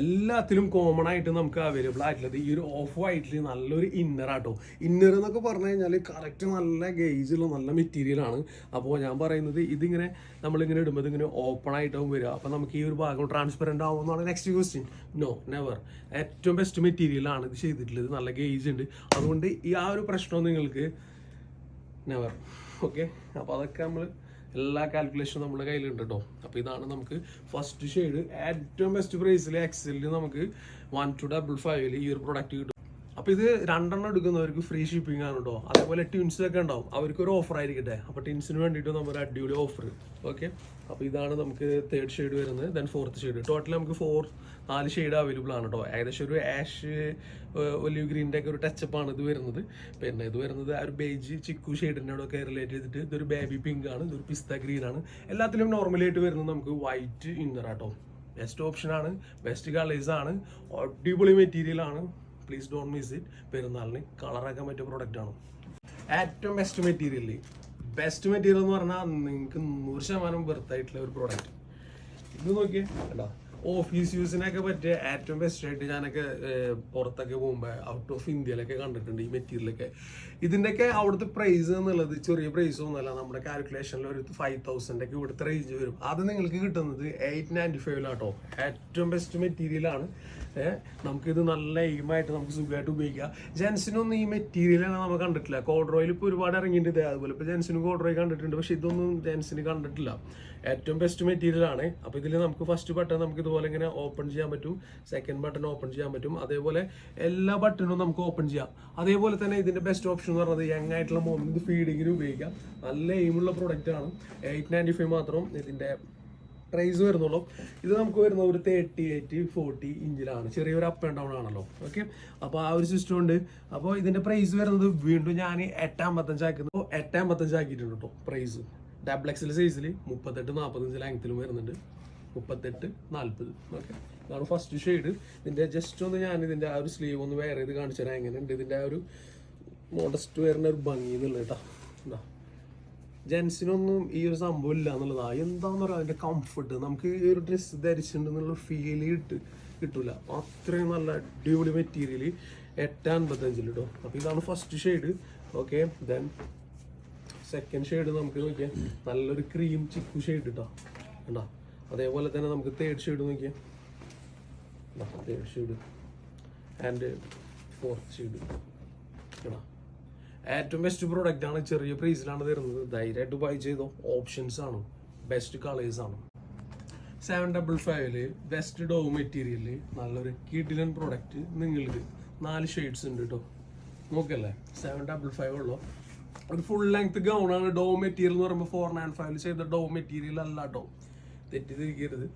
എല്ലാത്തിലും കോമൺ ആയിട്ട് നമുക്ക് അവൈലബിൾ ആയിട്ടുള്ളത് ഈ ഒരു ഓഫ് വൈറ്റിൽ നല്ലൊരു ഇന്നർ ആട്ടോ. ഇന്നർ എന്നൊക്കെ പറഞ്ഞു കഴിഞ്ഞാൽ കറക്റ്റ് നല്ല ഗേജുള്ള നല്ല മെറ്റീരിയൽ ആണ്. അപ്പോൾ ഞാൻ പറയുന്നത് ഇതിങ്ങനെ നമ്മളിങ്ങനെ ഇടുമ്പോൾ ഇതിങ്ങനെ ഓപ്പൺ ആയിട്ടാവും വരിക. അപ്പോൾ നമുക്ക് ഈ ഒരു ഭാഗം ട്രാൻസ്പെറന്റ് ആവുമെന്നാണ് നെക്സ്റ്റ് ക്വസ്റ്റ്യൻ നോ നെവർ ഏറ്റവും ബെസ്റ്റ് മെറ്റീരിയൽ ആണ് ഇത് ചെയ്തിട്ടുള്ളത്. നല്ല ഗേജ് ഉണ്ട്. അതുകൊണ്ട് ഈ ആ ഒരു പ്രശ്നം നിങ്ങൾക്ക് നെവർ ഓക്കെ അപ്പോൾ അതൊക്കെ നമ്മൾ എല്ലാ കാൽക്കുലേഷനും നമ്മുടെ കയ്യിലുണ്ട് കേട്ടോ അപ്പോൾ ഇതാണ് നമുക്ക് ഫസ്റ്റ് ഷെയ്ഡ് ഏറ്റവും ബെസ്റ്റ് പ്രൈസിൽ എക്സലിൽ നമുക്ക് വൺ ടു ഡബിൾ ഫൈവിൽ ഈ ഒരു പ്രൊഡക്റ്റ് കിട്ടും. അപ്പോൾ ഇത് രണ്ടെണ്ണം എടുക്കുന്നവർക്ക് ഫ്രീ ഷിപ്പിംഗ് ആണ് കേട്ടോ അതേപോലെ ടിൻസ് ഒക്കെ ഉണ്ടാവും. അവർക്ക് ഒരു ഓഫർ ആയിരിക്കട്ടെ അപ്പോൾ ടിൻസിന് വേണ്ടിയിട്ട് നമ്മൾ അടിപൊളി ഓഫർ ഓക്കെ അപ്പോൾ ഇതാണ് നമുക്ക് തേർഡ് ഷെയ്ഡ് വരുന്നത്. ദെൻ ഫോർത്ത് ഷെയ്ഡ് ടോട്ടൽ നമുക്ക് ഫോർ നാല് ഷെയ്ഡ് അവൈലബിൾ ആണ് കേട്ടോ ഏകദേശം ഒരു ആഷ് ഒലിവ് ഗ്രീന്റെ ഒക്കെ ഒരു ടച്ചപ്പ് ആണ് ഇത് വരുന്നത്. പിന്നെ ഇത് വരുന്നത് ആ ഒരു ബേജ് ചിക്കു ഷെയ്ഡിനോടൊക്കെ റിലേറ്റ് ചെയ്തിട്ട് ഇതൊരു ബേബി പിങ്ക് ആണ്. ഇതൊരു പിസ്ത ഗ്രീൻ ആണ്. എല്ലാത്തിലും നോർമലി ആയിട്ട് വരുന്നത് നമുക്ക് വൈറ്റ് ഇന്നർ ആട്ടോ ബെസ്റ്റ് ഓപ്ഷൻ ആണ്. ബെസ്റ്റ് കളേഴ്സ് ആണ്. അടിപൊളി മെറ്റീരിയൽ ആണ്. പ്ലീസ് ഡോൺ മിസ് ഇറ്റ് പെരുന്നാളിന് കളറാക്കാൻ പറ്റിയ പ്രോഡക്റ്റ് ആണ്. ഏറ്റവും ബെസ്റ്റ് മെറ്റീരിയൽ ബെസ്റ്റ് മെറ്റീരിയൽ എന്ന് പറഞ്ഞാൽ നിങ്ങൾക്ക് നൂറ് ശതമാനം വെറുത്തായിട്ടുള്ള ഒരു പ്രോഡക്റ്റ് ഇത് നോക്കിയേ കേട്ടോ ഓഫീസ് യൂസിനൊക്കെ പറ്റിയ ഏറ്റവും ബെസ്റ്റ് ആയിട്ട് ഞാനൊക്കെ പുറത്തൊക്കെ പോകുമ്പോൾ ഔട്ട് ഓഫ് ഇന്ത്യയിലൊക്കെ കണ്ടിട്ടുണ്ട് ഈ മെറ്റീരിയലൊക്കെ ഇതിന്റെയൊക്കെ അവിടുത്തെ പ്രൈസ് എന്നുള്ളത് ചെറിയ പ്രൈസ് ഒന്നുമല്ല നമ്മുടെ കാൽക്കുലേഷനിൽ ഒരു ഫൈവ് തൗസൻഡ് ഒക്കെ ഇവിടുത്തെ റേഞ്ച് വരും. അത് നിങ്ങൾക്ക് കിട്ടുന്നത് എയ്റ്റ് നയന്റി ഫൈവിലാട്ടോ ഏറ്റവും ബെസ്റ്റ് മെറ്റീരിയലാണ് നമുക്കിത് നല്ല എയിമായിട്ട് നമുക്ക് സുഖമായിട്ട് ഉപയോഗിക്കാം. ജെൻസിനൊന്നും ഈ മെറ്റീരിയൽ നമ്മൾ കണ്ടിട്ടില്ല. കോഡ്രോയിൽ ഇപ്പോൾ ഒരുപാട് ഇറങ്ങിയിട്ടുണ്ട് അതുപോലെ. ഇപ്പോൾ ജെൻസിന് കോഡ്രോയിൽ കണ്ടിട്ടുണ്ട്. പക്ഷേ ഇതൊന്നും ജെൻസിന് കണ്ടിട്ടില്ല. ഏറ്റവും ബെസ്റ്റ് മെറ്റീരിയൽ ആണ്. അപ്പോൾ ഇതിൽ നമുക്ക് ഫസ്റ്റ് ബട്ടൺ നമുക്ക് ഇതുപോലെ ഇങ്ങനെ ഓപ്പൺ ചെയ്യാൻ പറ്റും. സെക്കൻഡ് ബട്ടൺ ഓപ്പൺ ചെയ്യാൻ പറ്റും. അതേപോലെ എല്ലാ ബട്ടണും നമുക്ക് ഓപ്പൺ ചെയ്യാം. അതേപോലെ തന്നെ ഇതിന്റെ ബെസ്റ്റ് ഓപ്ഷൻ എന്ന് പറയുന്നത് യങ് ആയിട്ടുള്ള മോമിന് ഫീഡിങ്ങിന് ഉപയോഗിക്കാം. നല്ല എയിമുള്ള പ്രോഡക്റ്റ് ആണ്. എയ്റ്റ് നയന്റി ഫൈവ് മാത്രം ഇതിന്റെ പ്രൈസ് വരുന്നുള്ളൂ. ഇത് നമുക്ക് വരുന്ന ഒരു തേർട്ടി എയ്റ്റ് ഫോർട്ടി ഇഞ്ചിലാണ്. ചെറിയൊരു അപ്പ് ആൻഡ് ഡൗൺ ആണല്ലോ. ഓക്കെ അപ്പോൾ ആ ഒരു സിസ്റ്റം ഉണ്ട്. അപ്പോൾ ഇതിന്റെ പ്രൈസ് വരുന്നത് വീണ്ടും ഞാൻ എട്ടാമ്പത്തഞ്ച് ആക്കുന്നു എട്ടാമ്പത്തഞ്ച് ആക്കിയിട്ടുണ്ട് കേട്ടോ പ്രൈസ് ഡബിൾ സൈസിൽ മുപ്പത്തെട്ട് നാൽപ്പത്തഞ്ച് ലാങ്ത്തിലും വരുന്നുണ്ട്. മുപ്പത്തെട്ട് നാൽപ്പത് ഓക്കെ ഇതാണ് ഫസ്റ്റ് ഷെയ്ഡ് ഇതിന്റെ ജസ്റ്റ് ഒന്ന് ഞാൻ ഇതിന്റെ ആ ഒരു സ്ലീവ് ഒന്ന് വേറെ ഇത് കാണിച്ചു തരാം എങ്ങനെയുണ്ട് ഇതിന്റെ ആ ഒരു മോഡസ്റ്റ് വരുന്ന ഒരു ഭംഗി എന്നുള്ളത് കേട്ടോ എന്താ ജെൻസിനൊന്നും ഈ ഒരു സംഭവം ഇല്ല എന്നുള്ളതാ. എന്താന്ന് പറയുക അതിന്റെ കംഫർട്ട് നമുക്ക് ഈ ഒരു ഡ്രസ്സ് ധരിച്ചിട്ടുണ്ടെന്നുള്ള ഫീൽ കിട്ട് കിട്ടൂല. അത്രയും നല്ല അടിപൊളി മെറ്റീരിയൽ എട്ട് അൻപത്തഞ്ചിൽ കേട്ടോ അപ്പൊ ഇതാണ് first shade okay then second shade നമുക്ക് നോക്കിയാൽ നല്ലൊരു ക്രീം ചിക്കു ഷെയ്ഡ് കേട്ടോ കണ്ടോ? അതേപോലെ തന്നെ നമുക്ക് തേർഡ് ഷെയ്ഡ് നോക്കിയാൽ third shade and fourth shade കേട്ടോ ഏറ്റവും ബെസ്റ്റ് പ്രോഡക്റ്റ് ആണ് ചെറിയ പ്രൈസിലാണ് തരുന്നത്. ധൈര്യമായിട്ട് ബൈ ചെയ്തോ. ഓപ്ഷൻസ് ആണ്. ബെസ്റ്റ് കളേഴ്സ് ആണ്. സെവൻ ഡബിൾ ഫൈവിൽ ബെസ്റ്റ് ഡോ മെറ്റീരിയൽ നല്ലൊരു കിഡിലൻ പ്രോഡക്റ്റ് നിങ്ങൾക്ക് നാല് ഷെയ്ഡ്സ് ഉണ്ട് കേട്ടോ നോക്കല്ലേ? സെവൻ ഡബിൾ ഫൈവ് ഉള്ളൂ? ഒരു ഫുൾ ലെങ്ത് ഗൗൺ ആണ് ഡോ മെറ്റീരിയൽ എന്ന് പറയുമ്പോൾ ഫോർ നയൻ ഫൈവിൽ ചെയ്ത ഡോ മെറ്റീരിയൽ അല്ല കേട്ടോ തെറ്റിദ്ധരിക്കരുത്.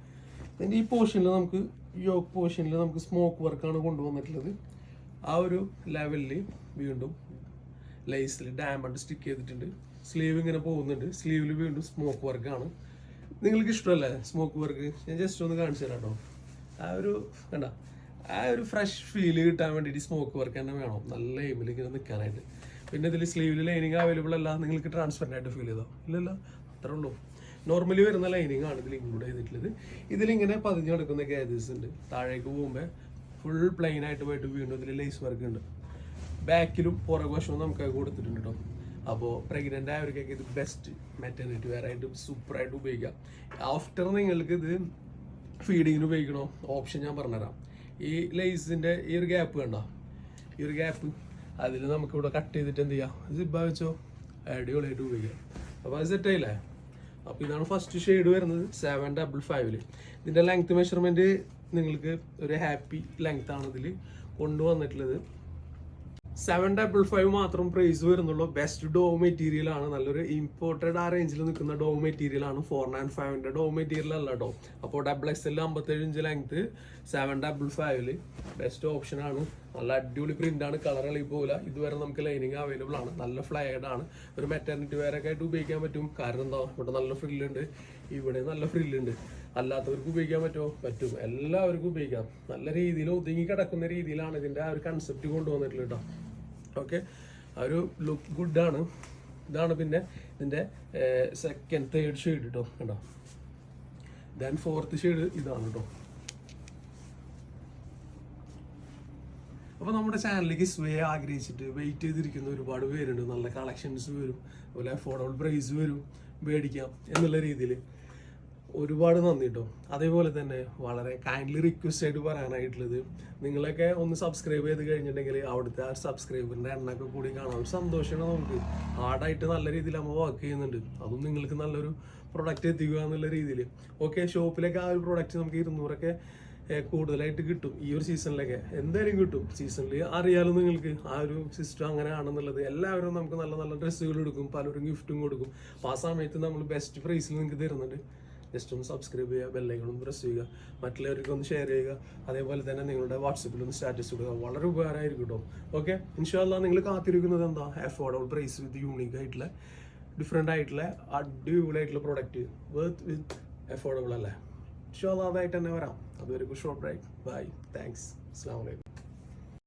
ഇതിന്റെ ഈ പോർഷനിൽ നമുക്ക് യോക്ക് പോർഷനിൽ നമുക്ക് സ്മോക്ക് വർക്കാണ് കൊണ്ടുവന്നിട്ടുള്ളത്. ആ ഒരു ലെവലിൽ വീണ്ടും ലേസിൽ ഡയമണ്ട് സ്റ്റിക്ക് ചെയ്തിട്ടുണ്ട്. സ്ലീവ് ഇങ്ങനെ പോകുന്നുണ്ട്. സ്ലീവിൽ വീണ്ടും സ്മോക്ക് വർക്കാണ് നിങ്ങൾക്ക് ഇഷ്ടമല്ലേ സ്മോക്ക് വർക്ക് ഞാൻ ജസ്റ്റ് ഒന്ന് കാണിച്ചു തരാം കേട്ടോ ആ ഒരു കണ്ട? ആ ഒരു ഫ്രഷ് ഫീൽ കിട്ടാൻ വേണ്ടിയിട്ട് സ്മോക്ക് വർക്ക് തന്നെ വേണം. നല്ല എയിമിൽ ഇങ്ങനെ നിൽക്കാനായിട്ട് പിന്നെ ഇതിൽ സ്ലീവിൽ ലൈനിങ് അവൈലബിൾ അല്ല. നിങ്ങൾക്ക് ട്രാൻസ്പെറന്റ് ആയിട്ട് ഫീൽ ചെയ്തോ? ഇല്ലല്ല. അത്രേ ഉള്ളൂ. നോർമലി വരുന്ന ലൈനിങ് ആണ് ഇതിൽ ഇൻക്ലൂഡ് ചെയ്തിട്ടുള്ളത്. ഇതിലിങ്ങനെ പതിഞ്ഞു കിടക്കുന്ന ഗേജസ് ഉണ്ട്. താഴേക്ക് പോകുമ്പോൾ ഫുൾ പ്ലെയിൻ ആയിട്ട് പോയിട്ട് വീണ്ടും ഇതിൽ ലേസ് വർക്ക് ഉണ്ട്. ബാക്കിലും പുറകുവശവും നമുക്ക് കൊടുത്തിട്ടുണ്ട് കേട്ടോ അപ്പോൾ പ്രഗ്നന്റ് ആയവർക്കൊക്കെ ഇത് ബെസ്റ്റ് മെറ്റേണിറ്റി വെയർ ആയിട്ട് സൂപ്പറായിട്ട് ഉപയോഗിക്കാം. ആഫ്റ്റർ നിങ്ങൾക്ക് ഇത് ഫീഡിങ്ങിന് ഉപയോഗിക്കണോ? ഓപ്ഷൻ ഞാൻ പറഞ്ഞുതരാം. ഈ ലേസിന്റെ ഈ ഒരു ഗ്യാപ്പ് കണ്ടോ? ഈ ഒരു ഗ്യാപ്പ് അതിൽ നമുക്കിവിടെ കട്ട് ചെയ്തിട്ട് എന്ത് ചെയ്യാം? സിബ വെച്ചോ? അടിപൊളിയായിട്ട് ഉപയോഗിക്കാം. അപ്പോൾ അത് സെറ്റ് ആയില്ലേ? അപ്പോൾ ഇതാണ് ഫസ്റ്റ് ഷെയ്ഡ് വരുന്നത് സെവൻ ഡബിൾ ഫൈവിൽ ഇതിന്റെ ലെങ്ത് മെഷർമെന്റ് നിങ്ങൾക്ക് ഒരു ഹാപ്പി ലെങ്ത്താണ് ഇതിൽ കൊണ്ടുവന്നിട്ടുള്ളത്. സെവൻ ഡബിൾ ഫൈവ് മാത്രം പ്രൈസ് വരുന്നുള്ളൂ. ബെസ്റ്റ് ഡോ മെറ്റീരിയൽ ആണ്. നല്ലൊരു ഇമ്പോർട്ടഡ് ആ റേഞ്ചിൽ നിൽക്കുന്ന ഡോ മെറ്റീരിയൽ ആണ്. ഫോർ നയൻ ഫൈവിന്റെ ഡോ മെറ്റീരിയൽ അല്ല കേട്ടോ അപ്പോൾ ഡബിൾ എക്സ് എൽ അമ്പത്തേഴ് ഇഞ്ച് ലെങ്ത് സെവൻ ഡബിൾ ഫൈവിൽ ബെസ്റ്റ് ഓപ്ഷൻ ആണ്. നല്ല അടിപൊളി പ്രിന്റ് ആണ്. കളർ കളി പോകില്ല ഇതുവരെ നമുക്ക് ലൈനിങ് അവൈലബിൾ ആണ്. നല്ല ഫ്ലൈഡ് ആണ്. ഒരു മെറ്റർണിറ്റി ഒക്കെ ആയിട്ട് ഉപയോഗിക്കാൻ പറ്റും. കാരണം എന്താ? ഇവിടെ നല്ല ഫ്രില്ലുണ്ട് ഇവിടെ നല്ല ഫ്രില്ലുണ്ട് അല്ലാത്തവർക്ക് ഉപയോഗിക്കാൻ പറ്റുമോ? പറ്റും. എല്ലാവർക്കും ഉപയോഗിക്കാം. നല്ല രീതിയിൽ ഒതുങ്ങി കിടക്കുന്ന രീതിയിലാണ് ഇതിന്റെ ആ ഒരു കൺസെപ്റ്റ് കൊണ്ടുവന്നിട്ടുള്ളത് കേട്ടോ. ഓക്കെ ആ ഒരു ലുക്ക് ഗുഡാണ് ഇതാണ് പിന്നെ ഇതിന്റെ സെക്കൻഡ് തേർഡ് ഷെയ്ഡ് കേട്ടോ കണ്ടോ? ദെൻ ഫോർത്ത് ഷെയ്ഡ് ഇതാണ് കേട്ടോ. അപ്പോൾ നമ്മുടെ ചാനലിലേക്ക് സ്വേ ആഗ്രഹിച്ചിട്ട് വെയിറ്റ് ചെയ്തിരിക്കുന്ന ഒരുപാട് പേരുണ്ട്. നല്ല കളക്ഷൻസ് വരും. അതുപോലെ അഫോർഡബിൾ പ്രൈസ് വരും. മേടിക്കാം എന്നുള്ള രീതിയിൽ. ഒരുപാട് നന്ദി കേട്ടോ അതേപോലെ തന്നെ വളരെ കൈൻഡ്ലി റിക്വസ്റ്റ് ആയിട്ട് പറയാനായിട്ടുള്ളത്. നിങ്ങളൊക്കെ ഒന്ന് സബ്സ്ക്രൈബ് ചെയ്ത് കഴിഞ്ഞിട്ടുണ്ടെങ്കിൽ അവിടുത്തെ ആ സബ്സ്ക്രൈബറിന്റെ എണ്ണൊക്കെ കൂടി കാണാൻ ഒരു സന്തോഷമാണ് നമുക്ക്. ഹാർഡായിട്ട് നല്ല രീതിയിൽ നമ്മൾ വർക്ക് ചെയ്യുന്നുണ്ട്. അതും നിങ്ങൾക്ക് നല്ലൊരു പ്രൊഡക്റ്റ് എത്തിക്കുക എന്നുള്ള രീതിയിൽ. ഓക്കെ ഷോപ്പിലൊക്കെ ആ ഒരു പ്രൊഡക്റ്റ് നമുക്ക് ഇരുന്നൂറൊക്കെ കൂടുതലായിട്ട് കിട്ടും ഈ ഒരു സീസണിലൊക്കെ എന്തായാലും കിട്ടും. സീസണിൽ അറിയാലോ നിങ്ങൾക്ക്. ആ ഒരു സിസ്റ്റം അങ്ങനെയാണെന്നുള്ളത് എല്ലാവരും നമുക്ക് നല്ല നല്ല ഡ്രസ്സുകൾ എടുക്കും. പലരും ഗിഫ്റ്റും കൊടുക്കും. അപ്പോൾ ആ സമയത്ത് നമ്മൾ ബെസ്റ്റ് പ്രൈസിൽ നിങ്ങൾക്ക് തരുന്നുണ്ട്. ജസ്റ്റ് ഒന്ന് സബ്സ്ക്രൈബ് ചെയ്യുക ബെല്ലൈക്കൺ ഒന്ന് പ്രസ് ചെയ്യുക മറ്റുള്ളവർക്ക് ഒന്ന് ഷെയർ ചെയ്യുക. അതേപോലെ തന്നെ നിങ്ങളുടെ വാട്സപ്പിൽ ഒന്ന് സ്റ്റാറ്റസ് ഇടുക. വളരെ ഉപകാരമായിരിക്കും കേട്ടോ. ഓക്കെ ഇൻഷാല്ല നിങ്ങൾ കാത്തിരിക്കുന്നത് എന്താ? അഫോർഡബിൾ പ്രൈസ് വിത്ത് യൂണീക്ക് ആയിട്ടുള്ള ഡിഫറെന്റ് ആയിട്ടുള്ള അടിപൊളിയായിട്ടുള്ള പ്രോഡക്റ്റ് വർത്ത് വിത്ത് അഫോർഡബിൾ അല്ലേ? ഇൻഷാല്ല അതായിട്ട് തന്നെ വരാം. അതുവരെ ഷോർട്ട് ബ്രേക്ക് ബൈ താങ്ക്സ് അസ്സാം വലൈക്കും